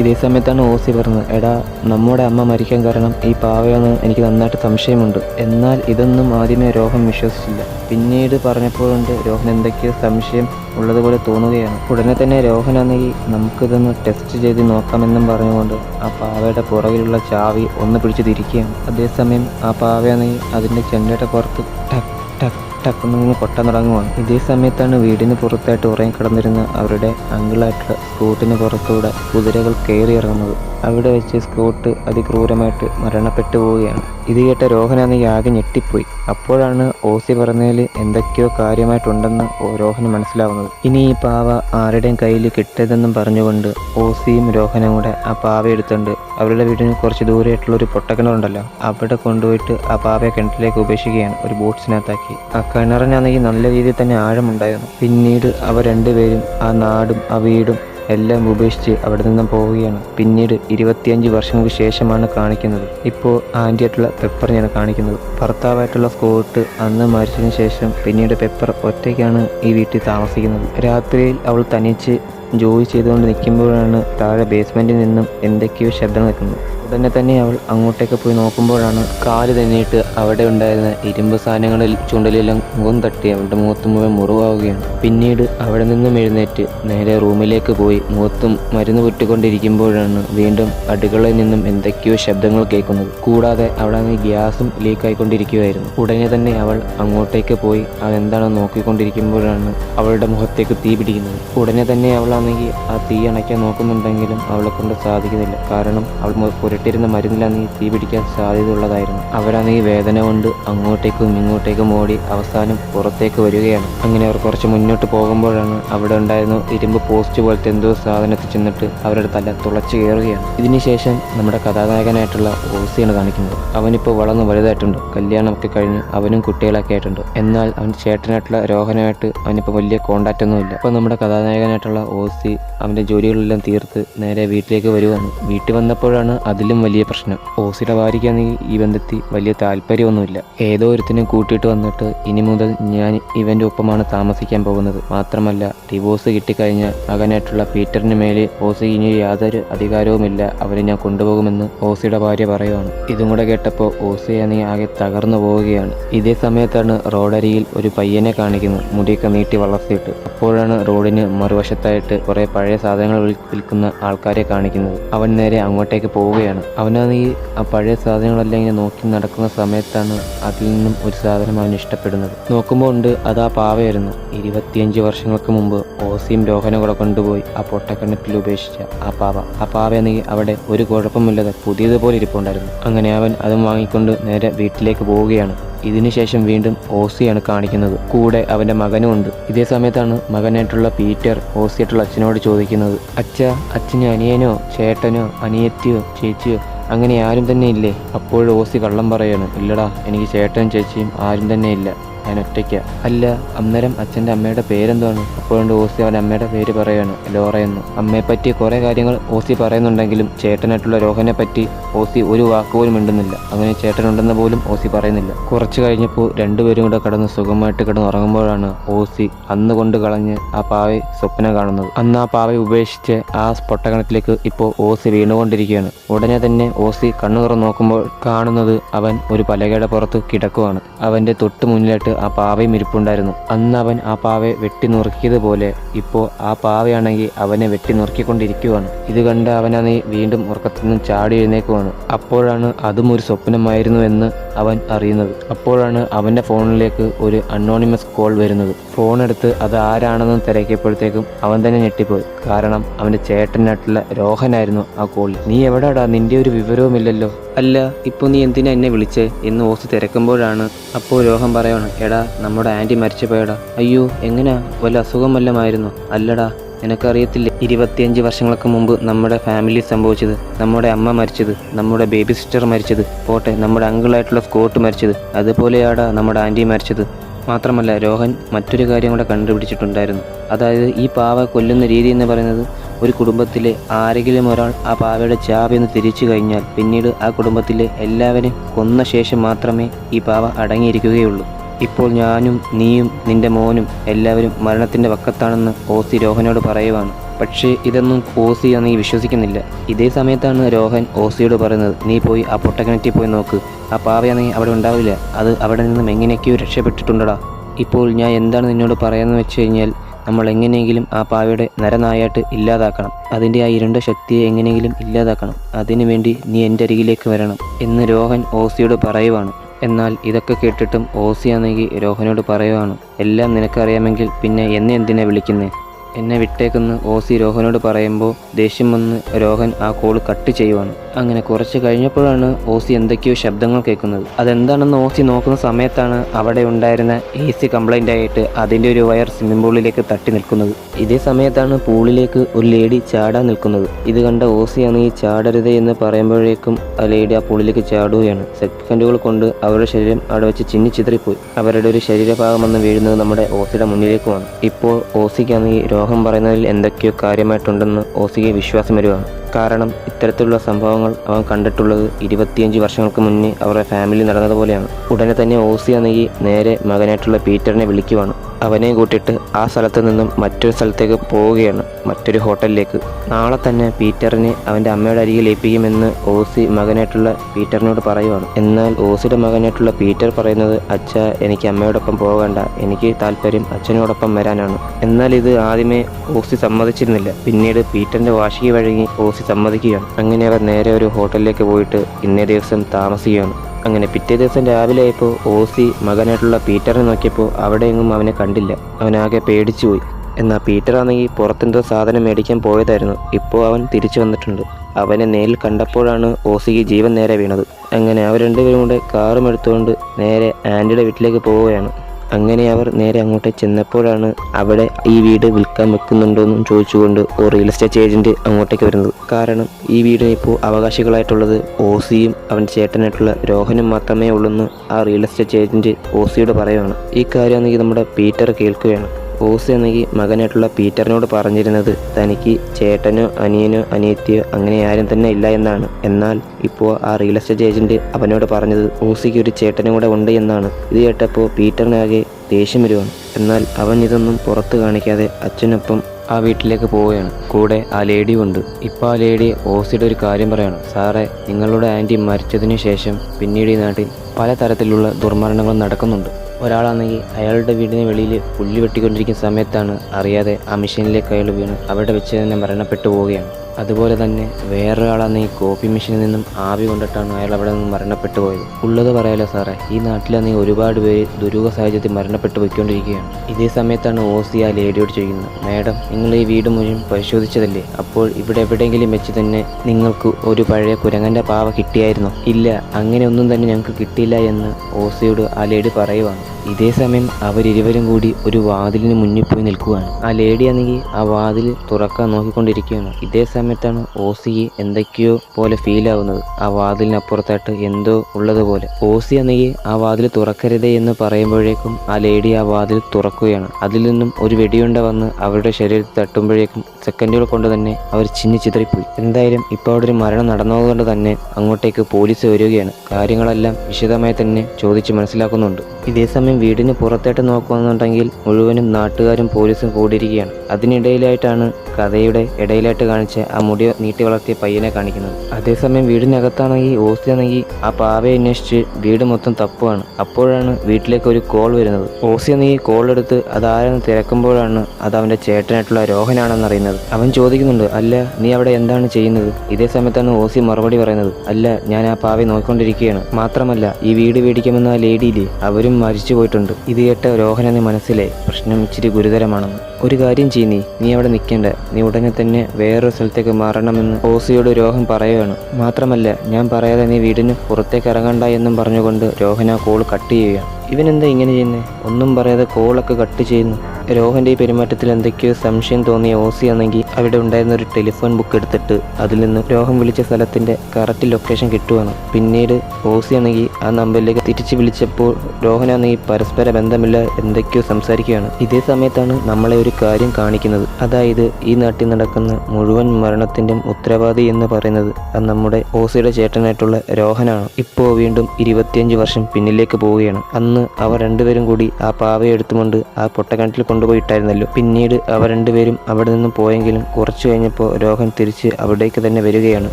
ഇതേ സമയത്താണ് ഓസി പറഞ്ഞത് എടാ നമ്മുടെ അമ്മ മരിക്കാൻ കാരണം ഈ പാവയെന്ന് എനിക്ക് നന്നായിട്ട് സംശയമുണ്ട്. എന്നാൽ ഇതൊന്നും ആദ്യമേ രോഹൻ വിശ്വസിച്ചില്ല. പിന്നീട് പറഞ്ഞപ്പോഴുണ്ട് രോഹൻ എന്തൊക്കെയോ സംശയം ഉള്ളതുപോലെ തോന്നുകയാണ്. ഉടനെ തന്നെ രോഹൻ രോഹനാണെങ്കിൽ നമുക്കിതൊന്ന് ടെസ്റ്റ് ചെയ്ത് നോക്കാമെന്നും പറഞ്ഞുകൊണ്ട് ആ പാവയുടെ പുറകിലുള്ള ചാവി ഒന്ന് പിടിച്ചു തിരിക്കുകയാണ്. അതേസമയം ആ പാവയാണെങ്കിൽ അതിന്റെ ചെണ്ടയുടെ പുറത്ത് ടക്ക് ടക്ക് ടക്കുന്നിങ്ങനെ പൊട്ടാൻ തുടങ്ങുവാണ് ഇതേ സമയത്താണ് വീടിന് പുറത്തായിട്ട് ഉറങ്ങി കിടന്നിരുന്ന അവരുടെ അങ്കിളായിട്ടുള്ള സ്കൂട്ടിന് പുറത്തൂടെ കുതിരകൾ കയറി ഇറങ്ങുന്നത് അവിടെ വെച്ച് സ്കൂട്ട് അതിക്രൂരമായിട്ട് മരണപ്പെട്ടു പോവുകയാണ്. ഇത് കേട്ട രോഹനാണെങ്കിൽ ആകെ ഞെട്ടിപ്പോയി. അപ്പോഴാണ് ഓസി പറഞ്ഞതിൽ എന്തൊക്കെയോ കാര്യമായിട്ടുണ്ടെന്ന് രോഹന് മനസ്സിലാവുന്നത്. ഇനി ഈ പാവ ആരുടെയും കയ്യിൽ കിട്ടരുതെന്നും പറഞ്ഞുകൊണ്ട് ഓസിയും രോഹനും കൂടെ ആ പാവ എടുത്തുകൊണ്ട് അവരുടെ വീടിന് കുറച്ച് ദൂരെയായിട്ടുള്ള ഒരു പൊട്ടക്കിണറുണ്ടല്ലോ അവിടെ കൊണ്ടുപോയിട്ട് ആ പാവയെ കിണറ്റിലേക്ക് ഉപേക്ഷിക്കുകയാണ് ഒരു ബോട്ട്സിനകത്താക്കി. ആ കിണറിനാണെങ്കിൽ നല്ല രീതിയിൽ തന്നെ ആഴമുണ്ടായിരുന്നു. പിന്നീട് അവർ രണ്ടുപേരും ആ നാടും ആ വീടും എല്ലാം ഉപേക്ഷിച്ച് അവിടെ നിന്നും പോവുകയാണ്. പിന്നീട് ഇരുപത്തിയഞ്ച് വർഷങ്ങൾക്ക് ശേഷമാണ് കാണിക്കുന്നത്. ഇപ്പോൾ ആന്റിയായിട്ടുള്ള പെപ്പറിനെയാണ് കാണിക്കുന്നത്. ഭർത്താവായിട്ടുള്ള സ്കോട്ട് അന്ന് മരിച്ചതിന് ശേഷം പിന്നീട് പെപ്പർ ഒറ്റയ്ക്കാണ് ഈ വീട്ടിൽ താമസിക്കുന്നത്. രാത്രിയിൽ അവൾ തനിച്ച് ജോലി ചെയ്തുകൊണ്ട് നിൽക്കുമ്പോഴാണ് താഴെ ബേസ്മെന്റിൽ നിന്നും എന്തൊക്കെയോ ശബ്ദം നിൽക്കുന്നത് ഉടനെ തന്നെ അവൾ അങ്ങോട്ടേക്ക് പോയി നോക്കുമ്പോഴാണ് കാൽ തന്നിയിട്ട് അവിടെ ഉണ്ടായിരുന്ന ഇരുമ്പ് സാധനങ്ങളിൽ ചുണ്ടലെല്ലാം മുഖം തട്ടി അവളുടെ മുഖത്ത് മുഴുവൻ മുറിവാവുകയാണ്. പിന്നീട് അവിടെ നിന്നും എഴുന്നേറ്റ് നേരെ റൂമിലേക്ക് പോയി മുഖത്തും മരുന്ന് പുറ്റിക്കൊണ്ടിരിക്കുമ്പോഴാണ് വീണ്ടും അടുക്കളയിൽ നിന്നും എന്തൊക്കെയോ ശബ്ദങ്ങൾ കേൾക്കുന്നത്. കൂടാതെ അവിടെ നിന്ന് ഗ്യാസും ലീക്ക് ആയിക്കൊണ്ടിരിക്കുകയായിരുന്നു. ഉടനെ തന്നെ അവൾ അങ്ങോട്ടേക്ക് പോയി അതെന്താണെന്ന് നോക്കിക്കൊണ്ടിരിക്കുമ്പോഴാണ് അവളുടെ മുഖത്തേക്ക് തീ പിടിക്കുന്നത്. ഉടനെ തന്നെ അവളാണെങ്കിൽ ആ തീ അണയ്ക്കാൻ നോക്കുന്നുണ്ടെങ്കിലും അവളെ കൊണ്ട് സാധിക്കുന്നില്ല. കാരണം അവൾ പുരട്ടിരുന്ന മരുന്നിലാണെങ്കിൽ തീ പിടിക്കാൻ സാധ്യതയുള്ളതായിരുന്നു. അവരാണെങ്കിൽ വേദന കൊണ്ട് അങ്ങോട്ടേക്കും ഇങ്ങോട്ടേക്കും ഓടി അവസാനം പുറത്തേക്ക് വരികയാണ്. അങ്ങനെ അവർ കുറച്ച് മുന്നോട്ട് പോകുമ്പോഴാണ് അവിടെ ഉണ്ടായിരുന്ന ഇരുമ്പ് പോസ്റ്റ് പോലത്തെ എന്തോ സാധനത്തിൽ ചെന്നിട്ട് അവരുടെ തല തുളച്ചു കയറുകയാണ്. ഇതിനുശേഷം നമ്മുടെ കഥാനായകനായിട്ടുള്ള ഓസിയാണ് കാണിക്കുന്നത്. അവനിപ്പോൾ വളർന്ന് വലുതായിട്ടുണ്ട്. കല്യാണമൊക്കെ കഴിഞ്ഞ് അവനും കുട്ടികളൊക്കെ ആയിട്ടുണ്ട്. എന്നാൽ അവൻ ചേട്ടനായിട്ടുള്ള രോഹനായിട്ട് അവനിപ്പോൾ വലിയ കോണ്ടാക്റ്റ് ഒന്നുമില്ല അപ്പോൾ നമ്മുടെ കഥാനായകനായിട്ടുള്ള ഓസി അവന്റെ ജോലികളെല്ലാം തീർത്ത് നേരെ വീട്ടിലേക്ക് വരുവാണ്. വീട്ടിൽ വന്നപ്പോഴാണ് അതിലും വലിയ പ്രശ്നം. ഓസിയുടെ ഭാര്യയ്ക്കാണെങ്കിൽ ഈ ബന്ധത്തിൽ വലിയ താല്പര്യമൊന്നുമില്ല. ഏതോ ഒരുത്തിനെ കൂട്ടിയിട്ട് വന്നിട്ട് ഇനി മുതൽ ഞാൻ ഇവന്റെ ഒപ്പമാണ് താമസിക്കാൻ പോകുന്നത്. മാത്രമല്ല ഡിവോഴ്സ് കിട്ടിക്കഴിഞ്ഞാൽ മകനായിട്ടുള്ള പീറ്ററിന് മേലെ ഓസി ഇനി യാതൊരു അധികാരവുമില്ല. അവരെ ഞാൻ കൊണ്ടുപോകുമെന്ന് ഓസിയുടെ ഭാര്യ പറയുവാണ്. ഇതും കൂടെ കേട്ടപ്പോൾ ഓസിയാണെങ്കിൽ ആകെ തകർന്നു പോവുകയാണ്. ഇതേ സമയത്താണ് റോഡരിയിൽ ഒരു പയ്യനെ കാണിക്കുന്നത്. മുടിയൊക്കെ നീട്ടി വളർത്തിയിട്ട്. അപ്പോഴാണ് റോഡിന് മറുവശത്തായിട്ട് കുറേ പഴയ സാധനങ്ങൾ വിൽ- വിൽക്കുന്ന ആൾക്കാരെ കാണിക്കുന്നത്. അവൻ നേരെ അങ്ങോട്ടേക്ക് പോവുകയാണ്. അവനാണെങ്കിൽ ആ പഴയ സാധനങ്ങളെല്ലാം ഇങ്ങനെ നോക്കി നടക്കുന്ന സമയത്താണ് അതിൽ നിന്നും ഒരു സാധനം അവന് ഇഷ്ടപ്പെടുന്നത്. നോക്കുമ്പോൾ ഉണ്ട് അത് ആ പാവയായിരുന്നു. ഇരുപത്തിയഞ്ച് വർഷങ്ങൾക്ക് മുമ്പ് ഓസിയും രോഹനും കൂടെ കൊണ്ടുപോയി ആ പൊട്ടക്കിണറ്റിൽ ഉപേക്ഷിച്ച ആ പാവ. ആ പാവയാണെങ്കിൽ അവിടെ ഒരു കുഴപ്പമില്ലാതെ പുതിയതുപോലെ ഇരിപ്പുണ്ടായിരുന്നു. അങ്ങനെ അവൻ അതും വാങ്ങിക്കൊണ്ട് നേരെ വീട്ടിലേക്ക് പോവുകയാണ്. ഇതിനുശേഷം വീണ്ടും ഓസിയാണ് കാണിക്കുന്നത്. കൂടെ അവന്റെ മകനും ഉണ്ട്. ഇതേ സമയത്താണ് മകനായിട്ടുള്ള പീറ്റർ ഓസിയായിട്ടുള്ള അച്ഛനോട് ചോദിക്കുന്നത്. അച്ഛ അച്ഛന് അനിയനോ ചേട്ടനോ അനിയത്തിയോ ചേച്ചിയോ അങ്ങനെ ആരും തന്നെ ഇല്ലേ? അപ്പോഴും ഓസി കള്ളം പറയാണ്. ഇല്ലടാ എനിക്ക് ചേട്ടനും ചേച്ചിയും ആരും തന്നെ ഇല്ല. ഞാൻ ഒറ്റയ്ക്ക. അല്ല അന്നേരം അച്ഛന്റെ അമ്മയുടെ പേരെന്താണ്? അപ്പോഴുണ്ട് ഓസി അവൻ അമ്മയുടെ പേര് പറയാണ് ലോറ എന്ന്. അമ്മയെ പറ്റി കുറേ കാര്യങ്ങൾ ഓസി പറയുന്നുണ്ടെങ്കിലും ചേട്ടനായിട്ടുള്ള രോഹനെ പറ്റി ഓസി ഒരു വാക്ക് പോലും മിണ്ടുന്നില്ല. അങ്ങനെ ചേട്ടനുണ്ടെന്ന് പോലും ഓസി പറയുന്നില്ല. കുറച്ച് കഴിഞ്ഞപ്പോൾ രണ്ടുപേരും കൂടെ കടന്ന് സുഖമായിട്ട് കിടന്ന് ഉറങ്ങുമ്പോഴാണ് ഓസി അന്ന് കൊണ്ട് കളഞ്ഞ് ആ പാവയെ സ്വപ്നം കാണുന്നത്. അന്ന് ആ പാവയെ ഉപേക്ഷിച്ച് ആ പൊട്ടകണത്തിലേക്ക് ഇപ്പോൾ ഓസി വീണുകൊണ്ടിരിക്കുകയാണ്. ഉടനെ തന്നെ ഓസി കണ്ണു തുറന്ന് നോക്കുമ്പോൾ കാണുന്നത് അവൻ ഒരു പലകയുടെ പുറത്ത് കിടക്കുവാണ്. അവന്റെ തൊട്ട് മുന്നിലായിട്ട് ആ പാവയും ഇരിപ്പുണ്ടായിരുന്നു. അന്ന് അവൻ ആ പാവയെ വെട്ടി നുറുക്കിയതുപോലെ ഇപ്പോൾ ആ പാവയാണെങ്കിൽ അവനെ വെട്ടി നുറുക്കിക്കൊണ്ടിരിക്കുവാണ്. ഇത് കണ്ട് അവനാണ് വീണ്ടും ഉറക്കത്തിൽ നിന്നും ചാടി എഴുന്നേക്കുവാണ്. അപ്പോഴാണ് അതും ഒരു സ്വപ്നമായിരുന്നു എന്ന് അവൻ അറിയുന്നത്. അപ്പോഴാണ് അവന്റെ ഫോണിലേക്ക് ഒരു അനോണിമസ് കോൾ വരുന്നത്. ഫോണെടുത്ത് അത് ആരാണെന്ന് തിരക്കിയപ്പോഴത്തേക്കും അവൻ തന്നെ ഞെട്ടിപ്പോയി. കാരണം അവന്റെ ചേട്ടനായിട്ടുള്ള രോഹനായിരുന്നു ആ കോൾ നീ എവിടാടാ? നിന്റെ ഒരു വിവരവുമില്ലല്ലോ. അല്ല ഇപ്പോൾ നീ എന്തിനാ എന്നെ വിളിച്ചേ? എന്ന് ഓസ് തിരക്കുമ്പോഴാണ് അപ്പോൾ രോഹൻ പറയാണ് എടാ നമ്മുടെ ആന്റി മരിച്ചുപോയടാ അയ്യോ എങ്ങനെയാ വല്ല അസുഖം വല്ലമായിരുന്നു? അല്ലടാ നിനക്കറിയത്തില്ല ഇരുപത്തിയഞ്ച് വർഷങ്ങൾക്ക് മുമ്പ് നമ്മുടെ ഫാമിലി സംഭവിച്ചത്. നമ്മുടെ അമ്മ മരിച്ചത്. നമ്മുടെ ബേബി സിസ്റ്റർ മരിച്ചത്. പോട്ടെ നമ്മുടെ അങ്കിളായിട്ടുള്ള സ്കോട്ട് മരിച്ചത്. അതുപോലെയാടാ നമ്മുടെ ആന്റി മരിച്ചത്. മാത്രമല്ല രോഹൻ മറ്റൊരു കാര്യം കൂടെ കണ്ടുപിടിച്ചിട്ടുണ്ടായിരുന്നു. അതായത് ഈ പാവ കൊല്ലുന്ന രീതി എന്ന് പറയുന്നത് ഒരു കുടുംബത്തിലെ ആരെങ്കിലും ഒരാൾ ആ പാവയുടെ ചാവിന്ന് തിരിച്ചു കഴിഞ്ഞാൽ പിന്നീട് ആ കുടുംബത്തിലെ എല്ലാവരും കൊന്ന ശേഷം മാത്രമേ ഈ പാവ അടങ്ങിയിരിക്കുകയുള്ളൂ. ഇപ്പോൾ ഞാനും നീയും നിന്റെ മോനും എല്ലാവരും മരണത്തിന്റെ വക്കത്താണെന്ന് ഓസി രോഹനോട് പറയുവാണ്. പക്ഷേ ഇതൊന്നും ഓസി നീ വിശ്വസിക്കുന്നില്ല. ഇതേ സമയത്താണ് രോഹൻ ഓസിയോട് പറയുന്നത് നീ പോയി ആ പൊട്ടക്കിണറ്റിൽ പോയി നോക്ക്. ആ പാവയാണെങ്കിൽ അവിടെ ഉണ്ടാവില്ല. അത് അവിടെ നിന്നും എങ്ങനെയൊക്കെയോ രക്ഷപ്പെട്ടിട്ടുണ്ടടാ. ഇപ്പോൾ ഞാൻ എന്താണ് നിന്നോട് പറയാമെന്ന് വെച്ച് കഴിഞ്ഞാൽ നമ്മൾ എങ്ങനെയെങ്കിലും ആ പാവയുടെ നരനായായിട്ട് ഇല്ലാതാക്കണം. അതിന്റെ ആ ഇരുണ്ട ശക്തിയെ എങ്ങനെയെങ്കിലും ഇല്ലാതാക്കണം. അതിനുവേണ്ടി നീ എന്റെ അരികിലേക്ക് വരണം എന്ന് രോഹൻ ഓസിയോട് പറയുവാണ്. എന്നാൽ ഇതൊക്കെ കേട്ടിട്ടും ഓസിയാണെങ്കിൽ രോഹനോട് പറയുവാണ് എല്ലാം നിനക്കറിയാമെങ്കിൽ പിന്നെ എന്നെ എന്തിനാ വിളിക്കുന്നേ? എന്നെ വിട്ടേക്കെന്ന് ഓസി രോഹനോട് പറയുമ്പോൾ ദേഷ്യം വന്ന് രോഹൻ ആ കോൾ കട്ട് ചെയ്യുവാണ്. അങ്ങനെ കുറച്ച് കഴിഞ്ഞപ്പോഴാണ് ഓസി എന്തൊക്കെയോ ശബ്ദങ്ങൾ കേൾക്കുന്നത്. അതെന്താണെന്ന് ഓസി നോക്കുന്ന സമയത്താണ് അവിടെ ഉണ്ടായിരുന്ന എ സി കംപ്ലൈന്റ് ആയിട്ട് അതിന്റെ ഒരു വയർ സ്വിമ്മിംഗ് പൂളിലേക്ക് തട്ടി നിൽക്കുന്നത്. ഇതേ സമയത്താണ് പൂളിലേക്ക് ഒരു ലേഡി ചാടാൻ നിൽക്കുന്നത്. ഇത് കണ്ട ഓസിയാണ് ഈ ചാടരുത് എന്ന് പറയുമ്പോഴേക്കും ആ ലേഡി ആ പൂളിലേക്ക് ചാടുകയാണ്. സെക്കൻഡുകൾ കൊണ്ട് അവരുടെ ശരീരം അവിടെ വെച്ച് ചിന്നി ചിതറിപ്പോയി. അവരുടെ ഒരു ശരീരഭാഗം വന്ന് വീഴുന്നത് നമ്മുടെ ഓസിയുടെ മുന്നിലേക്ക് വന്നു ഇപ്പോൾ ഓസിക്കാണെങ്കിൽ രോഹം പറയുന്നതിൽ എന്തൊക്കെയോ കാര്യമായിട്ടുണ്ടെന്ന് ഓസിക്ക് വിശ്വാസം വരുവാണ് കാരണം ഇത്തരത്തിലുള്ള സംഭവങ്ങൾ അവൻ കണ്ടിട്ടുള്ളത് ഇരുപത്തിയഞ്ച് വർഷങ്ങൾക്ക് മുന്നേ അവരുടെ ഫാമിലി നടന്നതുപോലെയാണ് ഉടനെ തന്നെ ഓസി ആണെങ്കിൽ നേരെ മകനായിട്ടുള്ള പീറ്ററിനെ വിളിക്കുവാണ്. അവനെ കൂട്ടിയിട്ട് ആ സ്ഥലത്ത് നിന്നും മറ്റൊരു സ്ഥലത്തേക്ക് പോവുകയാണ്. മറ്റൊരു ഹോട്ടലിലേക്ക്. നാളെ തന്നെ പീറ്ററിനെ അവന്റെ അമ്മയുടെ അരികിൽ ഏൽപ്പിക്കുമെന്ന് ഓസി മകനായിട്ടുള്ള പീറ്ററിനോട് പറയുവാണ്. എന്നാൽ ഓസിയുടെ മകനായിട്ടുള്ള പീറ്റർ പറയുന്നത് അച്ഛ എനിക്ക് അമ്മയോടൊപ്പം പോകണ്ട. എനിക്ക് താല്പര്യം അച്ഛനോടൊപ്പം വരാനാണ്. എന്നാൽ ഇത് ആദ്യമേ ഓസി സമ്മതിച്ചിരുന്നില്ല. പിന്നീട് പീറ്ററിന്റെ വാശിക്ക് വഴങ്ങി ഓസി സമ്മതിക്കുകയാണ്. അങ്ങനെ അവർ നേരെ ഒരു ഹോട്ടലിലേക്ക് പോയിട്ട് ഇന്നേ ദിവസം താമസിക്കുകയാണ്. അങ്ങനെ പിറ്റേ ദിവസം രാവിലെ ആയപ്പോൾ ഓസി മകനായിട്ടുള്ള പീറ്ററിനെ നോക്കിയപ്പോൾ അവിടെയെങ്ങും അവനെ കണ്ടില്ല. അവനാകെ പേടിച്ചുപോയി എന്നാൽ പീറ്റർ ആണെങ്കിൽ പുറത്തെന്തോ സാധനം മേടിക്കാൻ പോയതായിരുന്നു. ഇപ്പോൾ അവൻ തിരിച്ചു വന്നിട്ടുണ്ട്. അവനെ നേരിൽ കണ്ടപ്പോഴാണ് ഓസിക്ക് ജീവൻ നേരെ വീണത്. അങ്ങനെ അവർ രണ്ടുപേരും കൂടെ കാറും എടുത്തുകൊണ്ട് നേരെ ആന്റിയുടെ വീട്ടിലേക്ക് പോവുകയാണ്. അങ്ങനെ അവർ നേരെ അങ്ങോട്ട് ചെന്നപ്പോഴാണ് അവിടെ ഈ വീട് വിൽക്കാൻ വെക്കുന്നുണ്ടോയെന്നും ചോദിച്ചുകൊണ്ട് ഒരു റിയൽ എസ്റ്റേറ്റ് ഏജന്റ് അങ്ങോട്ടേക്ക് വരുന്നത്. കാരണം ഈ വീടിന് ഇപ്പോൾ അവകാശികളായിട്ടുള്ളത് ഓസിയും അവന്റെ ചേട്ടനായിട്ടുള്ള രോഹനും മാത്രമേ ഉള്ളെന്ന് ആ റിയൽ എസ്റ്റേറ്റ് ഏജന്റ് ഓസിയോട് പറയുകയാണ് ഈ കാര്യമാണെങ്കിൽ നമ്മുടെ പീറ്റർ കേൾക്കുകയാണ്. ഓസി എന്നെങ്കിൽ മകനായിട്ടുള്ള പീറ്ററിനോട് പറഞ്ഞിരുന്നത് തനിക്ക് ചേട്ടനോ അനിയനോ അനിയത്തിയോ അങ്ങനെ ആരും തന്നെ ഇല്ല എന്നാണ്. എന്നാൽ ഇപ്പോൾ ആ റിയൽ എസ്റ്റേറ്റ് ഏജന്റ് അവനോട് പറഞ്ഞത് ഓസിക്ക് ഒരു ചേട്ടനും കൂടെ ഉണ്ട് എന്നാണ്. ഇത് കേട്ടപ്പോൾ പീറ്ററിനാകെ ദേഷ്യം വരുവാണ്. എന്നാൽ അവൻ ഇതൊന്നും പുറത്ത് കാണിക്കാതെ അച്ഛനൊപ്പം ആ വീട്ടിലേക്ക് പോവുകയാണ്. കൂടെ ആ ലേഡിയും ഉണ്ട്. ഇപ്പോൾ ആ ലേഡി ഓസിയുടെ ഒരു കാര്യം പറയാണ്. സാറേ നിങ്ങളുടെ ആന്റി മരിച്ചതിന് ശേഷം പിന്നീട് ഈ നാട്ടിൽ പലതരത്തിലുള്ള ദുർമരണങ്ങളും നടക്കുന്നുണ്ട്. ഒരാളാണെങ്കിൽ അയാളുടെ വീടിന് വെളിയിൽ പുല്ല് വെട്ടിക്കൊണ്ടിരിക്കുന്ന സമയത്താണ് അറിയാതെ ആ മെഷീനിലേക്ക് അയാൾ വീണ് അവിടെ വെച്ച് തന്നെ മരണപ്പെട്ടു പോവുകയാണ്. അതുപോലെ തന്നെ വേറൊരാളാണെങ്കിൽ കോപ്പി മെഷീനിൽ നിന്നും ആവി കൊണ്ടിട്ടാണ് അയാൾ അവിടെ നിന്ന് മരണപ്പെട്ടു പോയത്. ഉള്ളത് പറയാലോ സാറേ ഈ നാട്ടിലാണെങ്കിൽ ഒരുപാട് പേര് ദുരൂഹ സാഹചര്യത്തിൽ മരണപ്പെട്ടു പോയിക്കൊണ്ടിരിക്കുകയാണ്. ഇതേ സമയത്താണ് ഓസി ആ ലേഡിയോട് ചോദിക്കുന്നത് മാഡം നിങ്ങൾ ഈ വീട് മുഴുവൻ പരിശോധിച്ചതല്ലേ? അപ്പോൾ ഇവിടെ എവിടെയെങ്കിലും വെച്ച് തന്നെ നിങ്ങൾക്ക് ഒരു പഴയ കുരങ്ങന്റെ പാവ കിട്ടിയായിരുന്നോ? ഇല്ല അങ്ങനെ ഒന്നും തന്നെ ഞങ്ങൾക്ക് കിട്ടിയില്ല എന്ന് ഓസയോട് ആ ലേഡി പറയുവാണ്. ഇതേ സമയം അവരിരുവരും കൂടി ഒരു വാതിലിന് മുന്നിൽ പോയി നിൽക്കുകയാണ് ആ ലേഡി ആണെങ്കിൽ ആ വാതിൽ തുറക്കാൻ നോക്കിക്കൊണ്ടിരിക്കുകയാണ്. ഇതേ സമയത്താണ് ഓസിയെ എന്തൊക്കെയോ പോലെ ഫീൽ ആവുന്നത്. ആ വാതിലിനപ്പുറത്തായിട്ട് എന്തോ ഉള്ളതുപോലെ. ഓസി ആണെങ്കിൽ ആ വാതിൽ തുറക്കരുതേ എന്ന് പറയുമ്പോഴേക്കും ആ ലേഡി ആ വാതിൽ തുറക്കുകയാണ്. അതിൽ നിന്നും ഒരു വെടിയുണ്ട വന്ന് അവരുടെ ശരീരത്തിൽ തട്ടുമ്പോഴേക്കും സെക്കൻഡുകൾ കൊണ്ട് തന്നെ അവർ ചിന്നി ചിതറിപ്പോയി. എന്തായാലും ഇപ്പോൾ അവിടെ ഒരു മരണം നടന്നതുകൊണ്ട് തന്നെ അങ്ങോട്ടേക്ക് പോലീസ് വരികയാണ്. കാര്യങ്ങളെല്ലാം വിശദമായി തന്നെ ചോദിച്ച് മനസ്സിലാക്കുന്നുണ്ട്. ഇതേ സമയം വീടിന് പുറത്തേട്ട് നോക്കുകയാണെന്നുണ്ടെങ്കിൽ മുഴുവനും നാട്ടുകാരും പോലീസും കൂടിയിരിക്കുകയാണ്. അതിനിടയിലായിട്ടാണ് കഥയുടെ ഇടയിലായിട്ട് കാണിച്ച ആ മുടി നീട്ടി വളർത്തിയ പയ്യനെ കാണിക്കുന്നത്. അതേസമയം വീടിനകത്താണെങ്കിൽ ഓസിയാണെങ്കിൽ ആ പാവയെ അന്വേഷിച്ച് വീട് മൊത്തം തപ്പുകയാണ് അപ്പോഴാണ് വീട്ടിലേക്ക് ഒരു കോൾ വരുന്നത്. ഓസിയാണെങ്കിൽ കോൾ എടുത്ത് അതാരെന്ന് തിരക്കുമ്പോഴാണ് അത് അവന്റെ ചേട്ടനായിട്ടുള്ള രോഹനാണെന്ന് അറിയുന്നത്. അവൻ ചോദിക്കുന്നുണ്ട് അല്ല നീ അവിടെ എന്താണ് ചെയ്യുന്നത്? ഇതേ സമയത്താണ് ഓസി മറുപടി പറയുന്നത് അല്ല ഞാൻ ആ പാവയെ നോക്കിക്കൊണ്ടിരിക്കുകയാണ്. മാത്രമല്ല ഈ വീട് മേടിക്കുമെന്ന ആ ലേഡിയില്ലേ അവരും മരിച്ചു പോയിട്ടുണ്ട്. ഇത് കേട്ട രോഹൻ മനസ്സിലെ പ്രശ്നം ഇച്ചിരി ഗുരുതരമാണെന്ന്. ഒരു കാര്യം ചെയ് നീ. നീ അവിടെ നിൽക്കേണ്ട. നീ ഉടനെ തന്നെ വേറൊരു സ്ഥലത്തേക്ക് മാറണമെന്ന് ഓസിയോട് രോഹൻ പറയുകയാണ്. മാത്രമല്ല ഞാൻ പറയാതെ നീ വീടിന് പുറത്തേക്ക് ഇറങ്ങണ്ട എന്നും പറഞ്ഞുകൊണ്ട് രോഹൻ ആ കോൾ കട്ട് ചെയ്യുകയാണ്. ഇവനെന്താ ഇങ്ങനെ ചെയ്യുന്നത് ഒന്നും പറയാതെ കോളൊക്കെ കട്ട് ചെയ്യുന്നു. രോഹന്റെ ഈ പെരുമാറ്റത്തിൽ എന്തൊക്കെയോ സംശയം തോന്നിയ ഓസി ആണെങ്കിൽ അവിടെ ഉണ്ടായിരുന്ന ഒരു ടെലിഫോൺ ബുക്ക് എടുത്തിട്ട് അതിൽ നിന്ന് രോഹൻ വിളിച്ച സ്ഥലത്തിന്റെ കറക്റ്റ് ലൊക്കേഷൻ കിട്ടുവാണ്. പിന്നീട് ഓസി ആണെങ്കിൽ ആ നമ്പറിലേക്ക് തിരിച്ച് വിളിച്ചപ്പോൾ രോഹനാണെങ്കിൽ പരസ്പര ബന്ധമില്ല എന്തൊക്കെയോ സംസാരിക്കുകയാണ്. ഇതേ സമയത്താണ് നമ്മളെ ഒരു കാര്യം കാണിക്കുന്നത്. അതായത് ഈ നാട്ടിൽ നടക്കുന്ന മുഴുവൻ മരണത്തിന്റെയും ഉത്തരവാദി എന്ന് പറയുന്നത് അത് നമ്മുടെ ഓസിയുടെ ചേട്ടനായിട്ടുള്ള രോഹനാണ്. ഇപ്പോൾ വീണ്ടും ഇരുപത്തിയഞ്ച് വർഷം പിന്നിലേക്ക് പോവുകയാണ്. അന്ന് അവർ രണ്ടുപേരും കൂടി ആ പാവയെ എടുത്തുകൊണ്ട് ആ പൊട്ടക്കിണറ്റിൽ കൊണ്ടുപോയിട്ടായിരുന്നല്ലോ. പിന്നീട് അവർ രണ്ടുപേരും അവിടെ നിന്നും പോയെങ്കിലും കുറച്ചു കഴിഞ്ഞപ്പോൾ രോഹൻ തിരിച്ച് അവിടേക്ക് തന്നെ വരികയാണ്.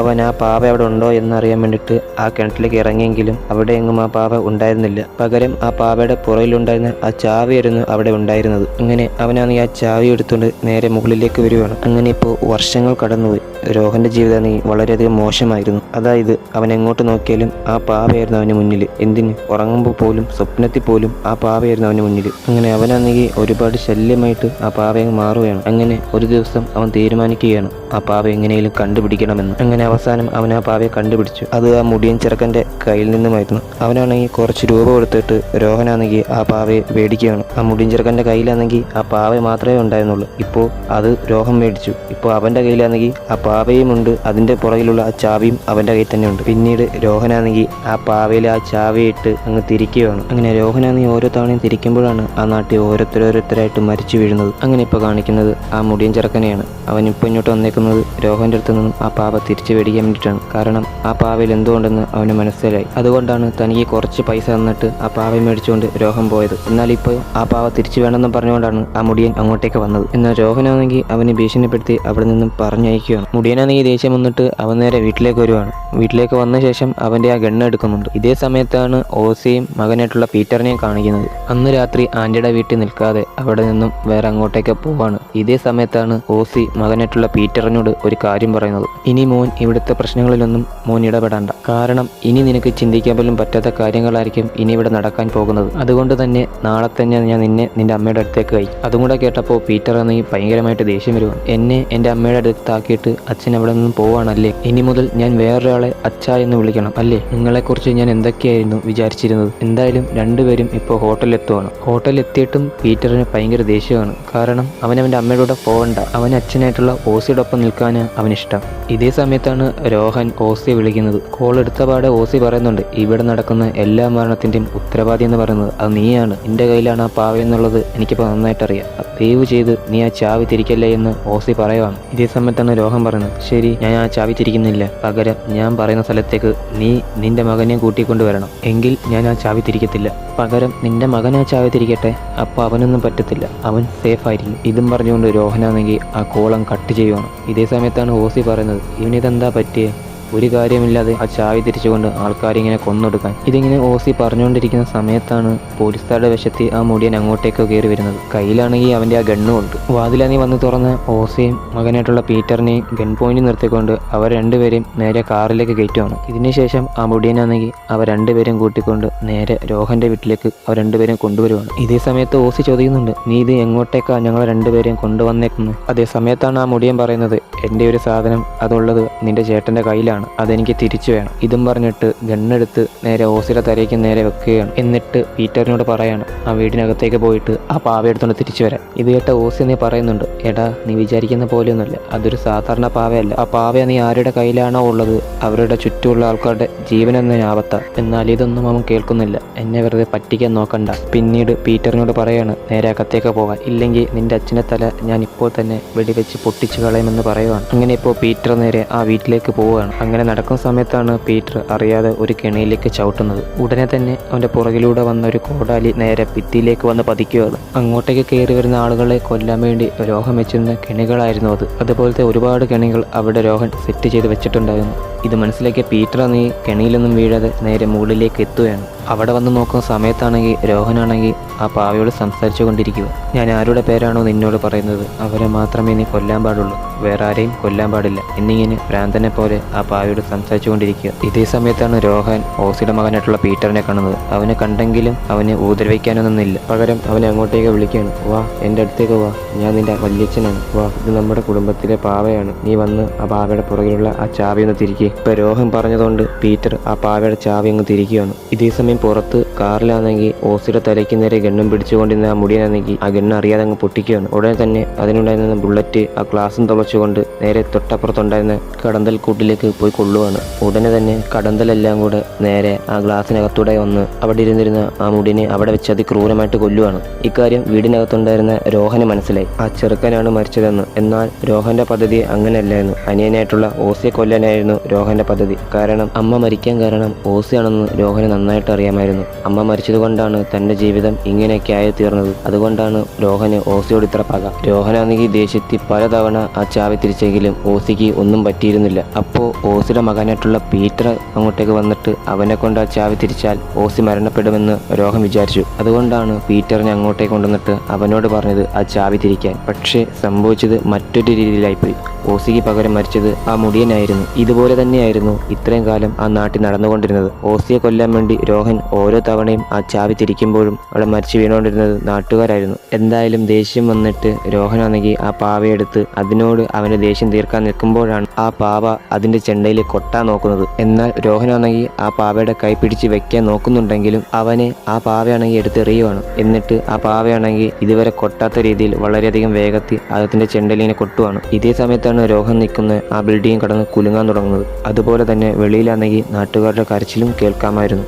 അവൻ ആ പാവ അവിടെ ഉണ്ടോ എന്നറിയാൻ വേണ്ടിയിട്ട് ആ കിണറ്റിലേക്ക് ഇറങ്ങിയെങ്കിലും അവിടെ എങ്ങും ആ പാവ ഉണ്ടായിരുന്നില്ല. പകരം ആ പാവയുടെ പുറയിലുണ്ടായിരുന്ന ആ ചാവിയായിരുന്നു അവിടെ ഉണ്ടായിരുന്നത്. അങ്ങനെ അവനാണെങ്കിൽ ആ ചാവി എടുത്തുകൊണ്ട് നേരെ മുകളിലേക്ക് വരികയാണ് അങ്ങനെ ഇപ്പോൾ വർഷങ്ങൾ കടന്നുപോയി. രോഹന്റെ ജീവിതം വളരെയധികം മോശമായിരുന്നു. അതായത് അവൻ എങ്ങോട്ട് നോക്കിയാലും ആ പാവയായിരുന്നു അവന് മുന്നിൽ എന്തിന്? ഉറങ്ങുമ്പോൾ പോലും സ്വപ്നത്തിൽ പോലും ആ പാവയായിരുന്നു അവന് മുന്നിൽ അങ്ങനെ അവനാണെങ്കിൽ ഒരുപാട് ശല്യമായിട്ട് ആ പാവയെ മാറുകയാണ്. അങ്ങനെ ഒരു ദിവസം അവൻ തീരുമാനിക്കുകയാണ് ആ പാവ എങ്ങനെയും കണ്ടുപിടിക്കണമെന്ന്. അങ്ങനെ അവസാനം അവൻ ആ പാവയെ കണ്ടുപിടിച്ചു. അത് ആ മുടിയൻ ചെറുക്കന്റെ കയ്യിൽ നിന്നുമായിരുന്നു. അവനാണെങ്കിൽ കുറച്ച് രൂപ കൊടുത്തിട്ട് രോഹനാണെങ്കിൽ ആ പാവയെ മേടിക്കുകയാണ്. ആ മുടിയൻ ചെറുക്കന്റെ കയ്യിലാണെങ്കിൽ ആ പാവ മാത്രമേ ഉണ്ടായിരുന്നുള്ളൂ. ഇപ്പോൾ അത് രോഹം മേടിച്ചു. ഇപ്പോൾ അവന്റെ കയ്യിലാണെങ്കിൽ ആ പാവയും ഉണ്ട് അതിന്റെ പുറകിലുള്ള ആ ചാവിയും അവന്റെ കയ്യിൽ തന്നെയുണ്ട്. പിന്നീട് രോഹനാണെങ്കിൽ ആ പാവയിൽ ആ ചാവിയിട്ട് അങ്ങ് തിരിക്കുകയാണ് അങ്ങനെ രോഹനാണെങ്കിൽ ഓരോ തവണയും തിരിക്കുമ്പോഴാണ് ആ നാട്ടിൽ ഓരോരുത്തരോരോരുത്തരായിട്ട് മരിച്ചു വീഴുന്നത്. അങ്ങനെ ഇപ്പോൾ കാണിക്കുന്നത് ആ മുടിയൻ ചെറുക്കനെയാണ്. അവൻ ഇപ്പോൾ ഇങ്ങോട്ട് വന്നേക്കുന്നത് രോഹന്റെ അടുത്ത് നിന്നും ആ പാവ തിരിച്ചു മേടിക്കാൻ വേണ്ടിയിട്ടാണ്. കാരണം ആ പാവയിൽ എന്തുകൊണ്ടെന്ന് അവന് മനസ്സിലായി. അതുകൊണ്ടാണ് തനിക്ക് കുറച്ച് പൈസ തന്നിട്ട് ആ പാവ മേടിച്ചുകൊണ്ട് രോഹൻ പോയത്. എന്നാൽ ഇപ്പോൾ ആ പാവ തിരിച്ചു വേണമെന്ന് പറഞ്ഞുകൊണ്ടാണ് ആ മുടിയൻ അങ്ങോട്ടേക്ക് വന്നത്. എന്നാൽ രോഹനാണെങ്കിൽ അവനെ ഭീഷണിപ്പെടുത്തി അവിടെ നിന്നും പറഞ്ഞയക്കുകയാണ്. മുടിയനാണെങ്കിൽ ദേഷ്യം വന്നിട്ട് അവൻ നേരെ വീട്ടിലേക്ക് വരുവാണ്. വീട്ടിലേക്ക് വന്ന ശേഷം അവന്റെ ആ ഗണ്ണ് എടുക്കുന്നുണ്ട്. ഇതേ സമയത്താണ് ഓസിയും മകനായിട്ടുള്ള പീറ്ററിനെയും കാണിക്കുന്നത്. അന്ന് രാത്രി ആന്റിയുടെ വീട്ടിൽ നിൽക്കാതെ അവിടെ നിന്നും വേറെ അങ്ങോട്ടേക്ക് പോവാണ്. ഇതേ സമയത്താണ് ഓസി മകനായിട്ടുള്ള പീറ്ററിനോട് ഒരു കാര്യം പറയുന്നത്. ഇനി മോൻ ഇവിടുത്തെ പ്രശ്നങ്ങളിലൊന്നും മോൻ ഇടപെടണ്ട. കാരണം ഇനി നിനക്ക് ചിന്തിക്കാൻ പോലും പറ്റാത്ത കാര്യങ്ങളായിരിക്കും ഇനി ഇവിടെ നടക്കാൻ പോകുന്നത്. അതുകൊണ്ട് തന്നെ നാളെ തന്നെ ഞാൻ നിന്നെ നിന്റെ അമ്മയുടെ അടുത്തേക്ക് കഴിക്കും അതും കൂടെ കേട്ടപ്പോൾ പീറ്റർ എന്നെ ഭയങ്കരമായിട്ട് ദേഷ്യം വരുവാണ്. എന്നെ എന്റെ അമ്മയുടെ അടുത്താക്കിയിട്ട് അച്ഛൻ അവിടെ നിന്നും പോവാണല്ലേ? ഇനി മുതൽ ഞാൻ വേറൊരാളെ അച്ഛ എന്ന് വിളിക്കണം അല്ലേ? നിങ്ങളെക്കുറിച്ച് ഞാൻ എന്തൊക്കെയായിരുന്നു വിചാരിച്ചിരുന്നത്? എന്തായാലും രണ്ടുപേരും ഇപ്പോൾ ഹോട്ടലിലെത്തുവാണ് ഹോട്ടലിലെത്തിയിട്ടും പീറ്ററിന് ഭയങ്കര ദേഷ്യമാണ്. കാരണം അവൻ അവന്റെ അമ്മയുടെ പോകണ്ട അവൻ അച്ഛനായിട്ടുള്ള ഓസിയോടൊപ്പം നിൽക്കാനാണ് അവനിഷ്ടം. ഇതേ സമയത്താണ് രോഹൻ ഓസിയെ വിളിക്കുന്നത്. കോൾ എടുത്ത പാടെ ഓസി പറയുന്നുണ്ട് ഇവിടെ നടക്കുന്ന എല്ലാ മരണത്തിന്റെയും ഉത്തരവാദി എന്ന് പറയുന്നത് അത് നീയാണ്. എന്റെ കയ്യിലാണ് ആ പാവ എന്നുള്ളത് എനിക്കിപ്പോൾ നന്നായിട്ടറിയാം. ദയവ് ചെയ്ത് നീ ആ ചാവി തിരിക്കല്ലേ എന്ന് ഓസി പറയുവാണ്. ഇതേ സമയത്താണ് രോഹൻ പറയുന്നത്. ശരി ഞാൻ ആ ചാവി തിരിക്കുന്നില്ല. പകരം ഞാൻ പറയുന്ന സ്ഥലത്തേക്ക് നീ നിന്റെ മകനെ കൂട്ടിക്കൊണ്ടു വരണം. എങ്കിൽ ഞാൻ ആ ചാവി തിരിക്കത്തില്ല. പകരം നിന്റെ മകൻ ആ ചാവി തിരിക്കട്ടെ? അപ്പോൾ അവനൊന്നും പറ്റത്തില്ല. അവൻ സേഫ് ആയിരിക്കും. ഇതും പറഞ്ഞുകൊണ്ട് രോഹനാണെങ്കിൽ ആ കോളം കട്ട് ചെയ്യുവാണ്. ഇതേ സമയത്താണ് ഓസി പറയുന്നത് ഇവനിതെന്താ പറ്റിയേ? ഒരു കാര്യമില്ലാതെ ആ ചാവി തിരിച്ചുകൊണ്ട് ആൾക്കാരിങ്ങനെ കൊന്നൊടുക്കാൻ. ഇതിങ്ങനെ ഓസി പറഞ്ഞുകൊണ്ടിരിക്കുന്ന സമയത്താണ് പോലീസുകാരുടെ വശത്തി ആ മുടിയൻ അങ്ങോട്ടേക്കോ കയറി വരുന്നത്. കയ്യിലാണെങ്കിൽ അവന്റെ ആ ഗണ്ണും ഉണ്ട്. വാതിലാണി വന്ന് തുറന്ന് ഓസിയും മകനായിട്ടുള്ള പീറ്ററിനെയും ഗൺ പോയിന്റ് നിർത്തിക്കൊണ്ട് അവർ രണ്ടുപേരെയും നേരെ കാറിലേക്ക് കയറ്റുവാണ് ഇതിനുശേഷം ആ മുടിയനാണെങ്കിൽ അവർ രണ്ടുപേരും കൂട്ടിക്കൊണ്ട് നേരെ രോഹന്റെ വീട്ടിലേക്ക് അവർ രണ്ടുപേരും കൊണ്ടുവരുവാണ്. ഇതേ സമയത്ത് ഓസി ചോദിക്കുന്നുണ്ട് നീ ഇത് എങ്ങോട്ടേക്കാ ഞങ്ങൾ രണ്ടുപേരെയും കൊണ്ടുവന്നേക്കുന്നത് അതേ സമയത്താണ് ആ മുടിയൻ പറയുന്നത് എന്റെ ഒരു സാധനം അതുള്ളത് നിന്റെ ചേട്ടന്റെ കയ്യിലാണ്. അതെനിക്ക് തിരിച്ചു വേണം. ഇതും പറഞ്ഞിട്ട് ഗണ്ണെടുത്ത് നേരെ ഓസിയുടെ തലയ്ക്ക് നേരെ വെക്കുകയാണ്. എന്നിട്ട് പീറ്ററിനോട് പറയാണ് ആ വീടിനകത്തേക്ക് പോയിട്ട് ആ പാവ എടുത്തുകൊണ്ട് തിരിച്ചു വരാം ഇത് കേട്ട ഓസി നീ പറയുന്നുണ്ട് എടാ നീ വിചാരിക്കുന്ന പോലെയൊന്നുമില്ല. അതൊരു സാധാരണ പാവയല്ല. ആ പാവ നീ ആരുടെ കയ്യിലാണോ ഉള്ളത്? അവരുടെ ചുറ്റുമുള്ള ആൾക്കാരുടെ ജീവൻ എന്ന ആപത്ത എന്നാൽ ഇതൊന്നും അവൻ കേൾക്കുന്നില്ല. എന്നെ വെറുതെ പറ്റിക്കാൻ നോക്കണ്ട. പിന്നീട് പീറ്ററിനോട് പറയാണ് നേരെ അകത്തേക്ക് പോകാൻ. ഇല്ലെങ്കിൽ നിന്റെ അച്ഛനെ തല ഞാൻ ഇപ്പോൾ തന്നെ വെടിവെച്ച് പൊട്ടിച്ചു കളയുമെന്ന് പറയുവാണ്. അങ്ങനെ ഇപ്പോൾ പീറ്റർ നേരെ ആ വീട്ടിലേക്ക് പോവുകയാണ്. അങ്ങനെ നടക്കുന്ന സമയത്താണ് പീറ്റർ അറിയാതെ ഒരു കെണിയിലേക്ക് ചവിട്ടുന്നത്. ഉടനെ തന്നെ അവന്റെ പുറകിലൂടെ വന്ന ഒരു കോടാലി നേരെ ഭിത്തിയിലേക്ക് വന്ന് പതിക്കുകയാണ്. അങ്ങോട്ടേക്ക് കയറി വരുന്ന ആളുകളെ കൊല്ലാൻ വേണ്ടി രോഹം വെച്ചിരുന്ന കെണികളായിരുന്നു അത്. അതുപോലത്തെ ഒരുപാട് കെണികൾ അവിടെ രോഹൻ സെറ്റ് ചെയ്ത് വെച്ചിട്ടുണ്ടായിരുന്നു. ഇത് മനസ്സിലാക്കിയ പീറ്റർ നീ കെണിയിലൊന്നും വീഴാതെ നേരെ മുകളിലേക്ക് എത്തുകയാണ്. അവിടെ വന്ന് നോക്കുന്ന സമയത്താണെങ്കിൽ രോഹനാണെങ്കിൽ ആ പാവയോട് സംസാരിച്ചു കൊണ്ടിരിക്കുക. ഞാൻ ആരുടെ പേരാണോ നിന്നോട് പറയുന്നത്? അവരെ മാത്രമേ നീ കൊല്ലാൻ പാടുള്ളൂ. വേറെ ആരെയും കൊല്ലാൻ പാടില്ല. എന്നിങ്ങനെ ഭ്രാന്തനെ പോലെ ആ പാവയോട് സംസാരിച്ചു കൊണ്ടിരിക്കുക. ഇതേ സമയത്താണ് രോഹൻ ഓസിയുടെ മകനായിട്ടുള്ള പീറ്ററിനെ കാണുന്നത്. അവനെ കണ്ടെങ്കിലും അവനെ ഉപദ്രവിക്കാനൊന്നുമില്ല. പകരം അവനെ അങ്ങോട്ടേക്ക് വിളിക്കുകയാണ്. വാ എന്റെ അടുത്തേക്ക് വാ. ഞാൻ നിന്റെ വല്യച്ഛനാണ്. വാ ഇത് നമ്മുടെ കുടുംബത്തിലെ പാവയാണ്. നീ വന്ന് ആ പാവയുടെ പുറകിലുള്ള ആ ചാവി ഒന്ന് തിരികെ ഇപ്പൊ രോഹൻ പറഞ്ഞതുകൊണ്ട് പീറ്റർ ആ പാവയുടെ ചാവി അങ്ങ് തിരിക്കുകയാണ്. ഇതേ സമയം പുറത്ത് കാറിലാണെങ്കിൽ ഓസിയുടെ തലയ്ക്ക് നേരെ ഗണ്ണും പിടിച്ചുകൊണ്ടിരുന്ന ആ മുടിയനാണെങ്കിൽ ആ ഗണ്ണ് അറിയാതെ അങ്ങ് പൊട്ടിക്കുകയാണ് ഉടനെ തന്നെ അതിനുണ്ടായിരുന്ന ബുള്ളറ്റ് ആ ഗ്ലാസും തുളച്ചുകൊണ്ട് നേരെ തൊട്ടപ്പുറത്തുണ്ടായിരുന്ന കടന്തൽ കൂട്ടിലേക്ക് പോയി കൊള്ളുവാണ്. ഉടനെ തന്നെ കടന്തലെല്ലാം കൂടെ നേരെ ആ ഗ്ലാസിനകത്തൂടെ വന്ന് അവിടെ ഇരുന്നിരുന്ന ആ മുടിനെ അവിടെ വെച്ച് അതിക്രൂരമായിട്ട് കൊല്ലുവാണ്. ഇക്കാര്യം വീടിനകത്തുണ്ടായിരുന്ന രോഹന് മനസ്സിലായി. ആ ചെറുക്കനാണ് മരിച്ചതെന്ന്. എന്നാൽ രോഹന്റെ പദ്ധതി അങ്ങനെയല്ലായിരുന്നു. അനിയനായിട്ടുള്ള ഓസിയെ കൊല്ലാനായിരുന്നു രോഹന്റെ പദ്ധതി. കാരണം അമ്മ മരിക്കാൻ കാരണം ഓസിയാണെന്ന് രോഹന് നന്നായിട്ട് അറിയാമായിരുന്നു. അമ്മ മരിച്ചതുകൊണ്ടാണ് തന്റെ ജീവിതം ഇങ്ങനെയൊക്കെ ആയി തീർന്നത്. അതുകൊണ്ടാണ് രോഹന് ഓസിയോട് ഇത്ര പക. രോഹനാണെങ്കിൽ ദേഷ്യത്തിൽ പലതവണ ആ ചാവി തിരിച്ചെങ്കിലും ഓസിക്ക് ഒന്നും പറ്റിയിരുന്നില്ല. അപ്പോൾ ഓസിയുടെ മകനായിട്ടുള്ള പീറ്റർ അങ്ങോട്ടേക്ക് വന്നിട്ട് അവനെ കൊണ്ട് ആ ചാവി തിരിച്ചാൽ ഓസി മരണപ്പെടുമെന്ന് രോഹൻ വിചാരിച്ചു. അതുകൊണ്ടാണ് പീറ്ററിനെ അങ്ങോട്ടേക്ക് കൊണ്ടുവന്നിട്ട് അവനോട് പറഞ്ഞത് ആ ചാവി തിരിക്കാൻ. പക്ഷേ സംഭവിച്ചത് മറ്റൊരു രീതിയിലായിപ്പോയി. ഓസിക്ക് പകരം മരിച്ചത് ആ മുടിയനായിരുന്നു. ഇതുപോലെ തന്നെയായിരുന്നു ഇത്രയും കാലം ആ നാട്ടിൽ നടന്നുകൊണ്ടിരുന്നത്. ഓസിയെ കൊല്ലാൻ വേണ്ടി രോഹൻ ഓരോ തവണയും ആ ചാവി തിരിക്കുമ്പോഴും അവിടെ മരിച്ചു വീണുകൊണ്ടിരുന്നത് നാട്ടുകാരായിരുന്നു. എന്തായാലും ദേഷ്യം വന്നിട്ട് രോഹൻ രോഹനാണെങ്കിൽ ആ പാവയെടുത്ത് അതിനോട് അവന്റെ ദേഷ്യം തീർക്കാൻ നിൽക്കുമ്പോഴാണ് ആ പാവ അതിന്റെ ചെണ്ടയിൽ കൊട്ടാൻ നോക്കുന്നത്. എന്നാൽ രോഹൻ രോഹനാണെങ്കിൽ ആ പാവയുടെ കൈ പിടിച്ച് വെക്കാൻ നോക്കുന്നുണ്ടെങ്കിലും അവനെ ആ പാവയാണെങ്കിൽ എടുത്തെറിയുവാണ്. എന്നിട്ട് ആ പാവയാണെങ്കിൽ ഇതുവരെ കൊട്ടാത്ത രീതിയിൽ വളരെയധികം വേഗത്തിൽ അതിന്റെ ചെണ്ടലിനെ കൊട്ടുവാണ്. ഇതേ സമയത്താണ് രോഹൻ നിൽക്കുന്ന ആ ബിൽഡിംഗ് കടന്ന് കുലുങ്ങാൻ തുടങ്ങുന്നത്. അതുപോലെ തന്നെ വെളിയിലാണെങ്കിൽ നാട്ടുകാരുടെ കരച്ചിലും കേൾക്കാമായിരുന്നു.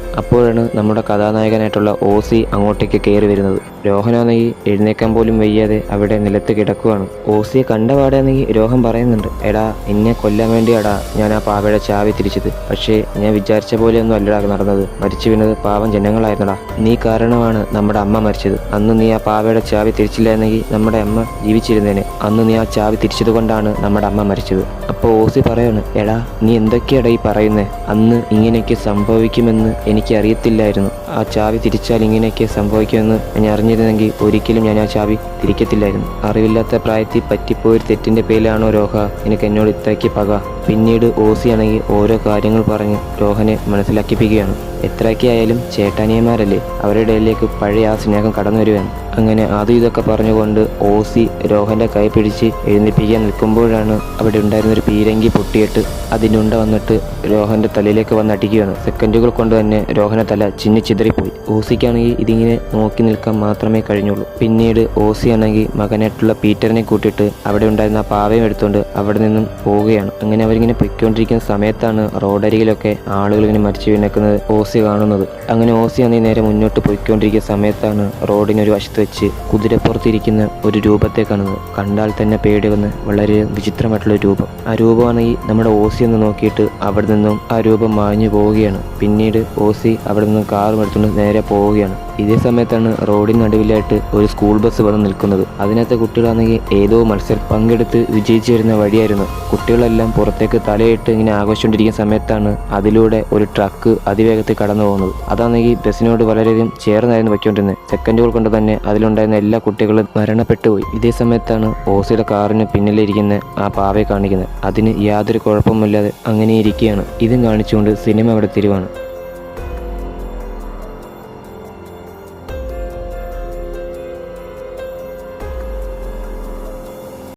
അപ്പോഴാണ് നമ്മുടെ കഥാനായകനായിട്ടുള്ള ഓസി അങ്ങോട്ടേക്ക് കയറി വരുന്നത്. രോഹനാണെങ്കിൽ എഴുന്നേക്കാൻ പോലും വയ്യാതെ അവിടെ നിലത്ത് കിടക്കുവാണ്. ഓസിയെ കണ്ടപാടാണെങ്കിൽ രോഹൻ പറയുന്നുണ്ട് എടാ എന്നെ കൊല്ലാൻ വേണ്ടിയാടാ ഞാൻ ആ പാവയുടെ ചാവി തിരിച്ചത്. പക്ഷേ ഞാൻ വിചാരിച്ച പോലെ ഒന്നും അല്ലടാ നടന്നത്. മരിച്ചു വീണത് പാവം ജനങ്ങളായിരുന്നടാ. നീ കാരണമാണ് നമ്മുടെ അമ്മ മരിച്ചത്. അന്ന് നീ ആ പാവയുടെ ചാവി തിരിച്ചില്ലായിരുന്നെങ്കിൽ നമ്മുടെ അമ്മ ജീവിച്ചിരുന്നേനെ. അന്ന് നീ ആ ചാവി തിരിച്ചത് കൊണ്ടാണ് നമ്മുടെ അമ്മ മരിച്ചത്. അപ്പോൾ ഓസി പറയാണ് എടാ നീ എന്തൊക്കെയാടാ ഈ പറയുന്നേ? അന്ന് ഇങ്ങനെയൊക്കെ സംഭവിക്കുമെന്ന് എനിക്ക് അറിയത്തില്ലായിരുന്നു ആ ചാവി തിരിച്ചാൽ ഇങ്ങനെയൊക്കെ സംഭവിക്കുമെന്ന് ഞാൻ അറിഞ്ഞിരുന്നെങ്കിൽ ഒരിക്കലും ഞാൻ ആ ചാവി തിരിക്കത്തില്ലായിരുന്നു. അറിവില്ലാത്ത പ്രായത്തിൽ പറ്റിപ്പോയൊരു തെറ്റിന്റെ പേരിലാണോ രോഹ? എനിക്ക് എന്നോട് ഇത്രയ്ക്ക് പക. പിന്നീട് ഓസിയാണെങ്കിൽ ഓരോ കാര്യങ്ങൾ പറഞ്ഞ് രോഹനെ മനസ്സിലാക്കിപ്പിക്കുകയാണ്. എത്രയൊക്കെയായാലും ചേട്ടാനിയന്മാരല്ലേ അവരുടെ ഇടയിലേക്ക് പഴയ ആ സ്നേഹം കടന്നു വരുവാൻ? അങ്ങനെ അതും ഇതൊക്കെ പറഞ്ഞുകൊണ്ട് ഓസി രോഹന്റെ കൈ പിടിച്ച് എഴുന്നിപ്പിക്കാൻ നിൽക്കുമ്പോഴാണ് അവിടെ ഉണ്ടായിരുന്ന ഒരു പീരങ്കി പൊട്ടിയിട്ട് അതിനുണ്ട വന്നിട്ട് രോഹന്റെ തലയിലേക്ക് വന്ന് അടിക്കുകയാണ്. സെക്കൻഡുകൾ കൊണ്ട് തന്നെ രോഹന്റെ തല ചിന്നി ചിതറിപ്പോയി. ഓസിക്കാണെങ്കിൽ ഇതിങ്ങനെ നോക്കി നിൽക്കാൻ മാത്രമേ കഴിഞ്ഞുള്ളൂ. പിന്നീട് ഓസി ആണെങ്കിൽ മകനായിട്ടുള്ള പീറ്ററിനെ കൂട്ടിയിട്ട് അവിടെ ഉണ്ടായിരുന്ന പാവയും എടുത്തുകൊണ്ട് അവിടെ നിന്നും പോവുകയാണ്. അങ്ങനെ അവരിങ്ങനെ പൊയ്ക്കൊണ്ടിരിക്കുന്ന സമയത്താണ് റോഡരികിലൊക്കെ ആളുകൾ ഇങ്ങനെ മരിച്ചു വീണേക്കുന്നത് ഓസി കാണുന്നത്. അങ്ങനെ ഓസി അന്ന് നേരെ മുന്നോട്ട് പൊയ്ക്കൊണ്ടിരിക്കുന്ന സമയത്താണ് റോഡിനൊരു വശത്ത് വെച്ച് കുതിരപ്പുറത്തിരിക്കുന്ന ഒരു രൂപത്തെ കാണുന്നത്. കണ്ടാൽ തന്നെ പേടി വന്ന് വളരെ വിചിത്രമായിട്ടുള്ള രൂപം. ആ രൂപമാണ് ഈ നമ്മുടെ ഓസി ഒന്ന് നോക്കിയിട്ട് അവിടെ നിന്നും ആ രൂപം മാഞ്ഞു പോവുകയാണ്. പിന്നീട് ഓസി അവിടെ നിന്നും കാറും എടുത്തുകൊണ്ട് നേരെ പോവുകയാണ്. ഇതേ സമയത്താണ് റോഡിന് നടുവിലായിട്ട് ഒരു സ്കൂൾ ബസ് വന്ന് നിൽക്കുന്നത്. അതിനകത്തെ കുട്ടികളാണെങ്കിൽ ഏതോ മത്സരം പങ്കെടുത്ത് വിജയിച്ചു വരുന്ന വഴിയായിരുന്നു. കുട്ടികളെല്ലാം പുറത്തേക്ക് തലയിട്ട് ഇങ്ങനെ ആഘോഷിച്ചുകൊണ്ടിരിക്കുന്ന സമയത്താണ് അതിലൂടെ ഒരു ട്രക്ക് അതിവേഗത്തിൽ കടന്നു പോകുന്നത്. അതാണെങ്കിൽ ബസ്സിനോട് വളരെയധികം ചേർന്നായിരുന്നു വയ്ക്കൊണ്ടിരുന്നത് സെക്കൻഡുകൾ കൊണ്ട് തന്നെ അതിലുണ്ടായിരുന്ന എല്ലാ കുട്ടികളും മരണപ്പെട്ടു പോയി. ഇതേ സമയത്താണ് ഓസിയുടെ കാറിന് പിന്നിലിരിക്കുന്ന ആ പാവയെ കാണിക്കുന്നത്. അതിന് യാതൊരു കുഴപ്പമില്ലാതെ അങ്ങനെ ഇരിക്കുകയാണ് ഇതും കാണിച്ചുകൊണ്ട് സിനിമ അവിടെ തിരുവാണ്.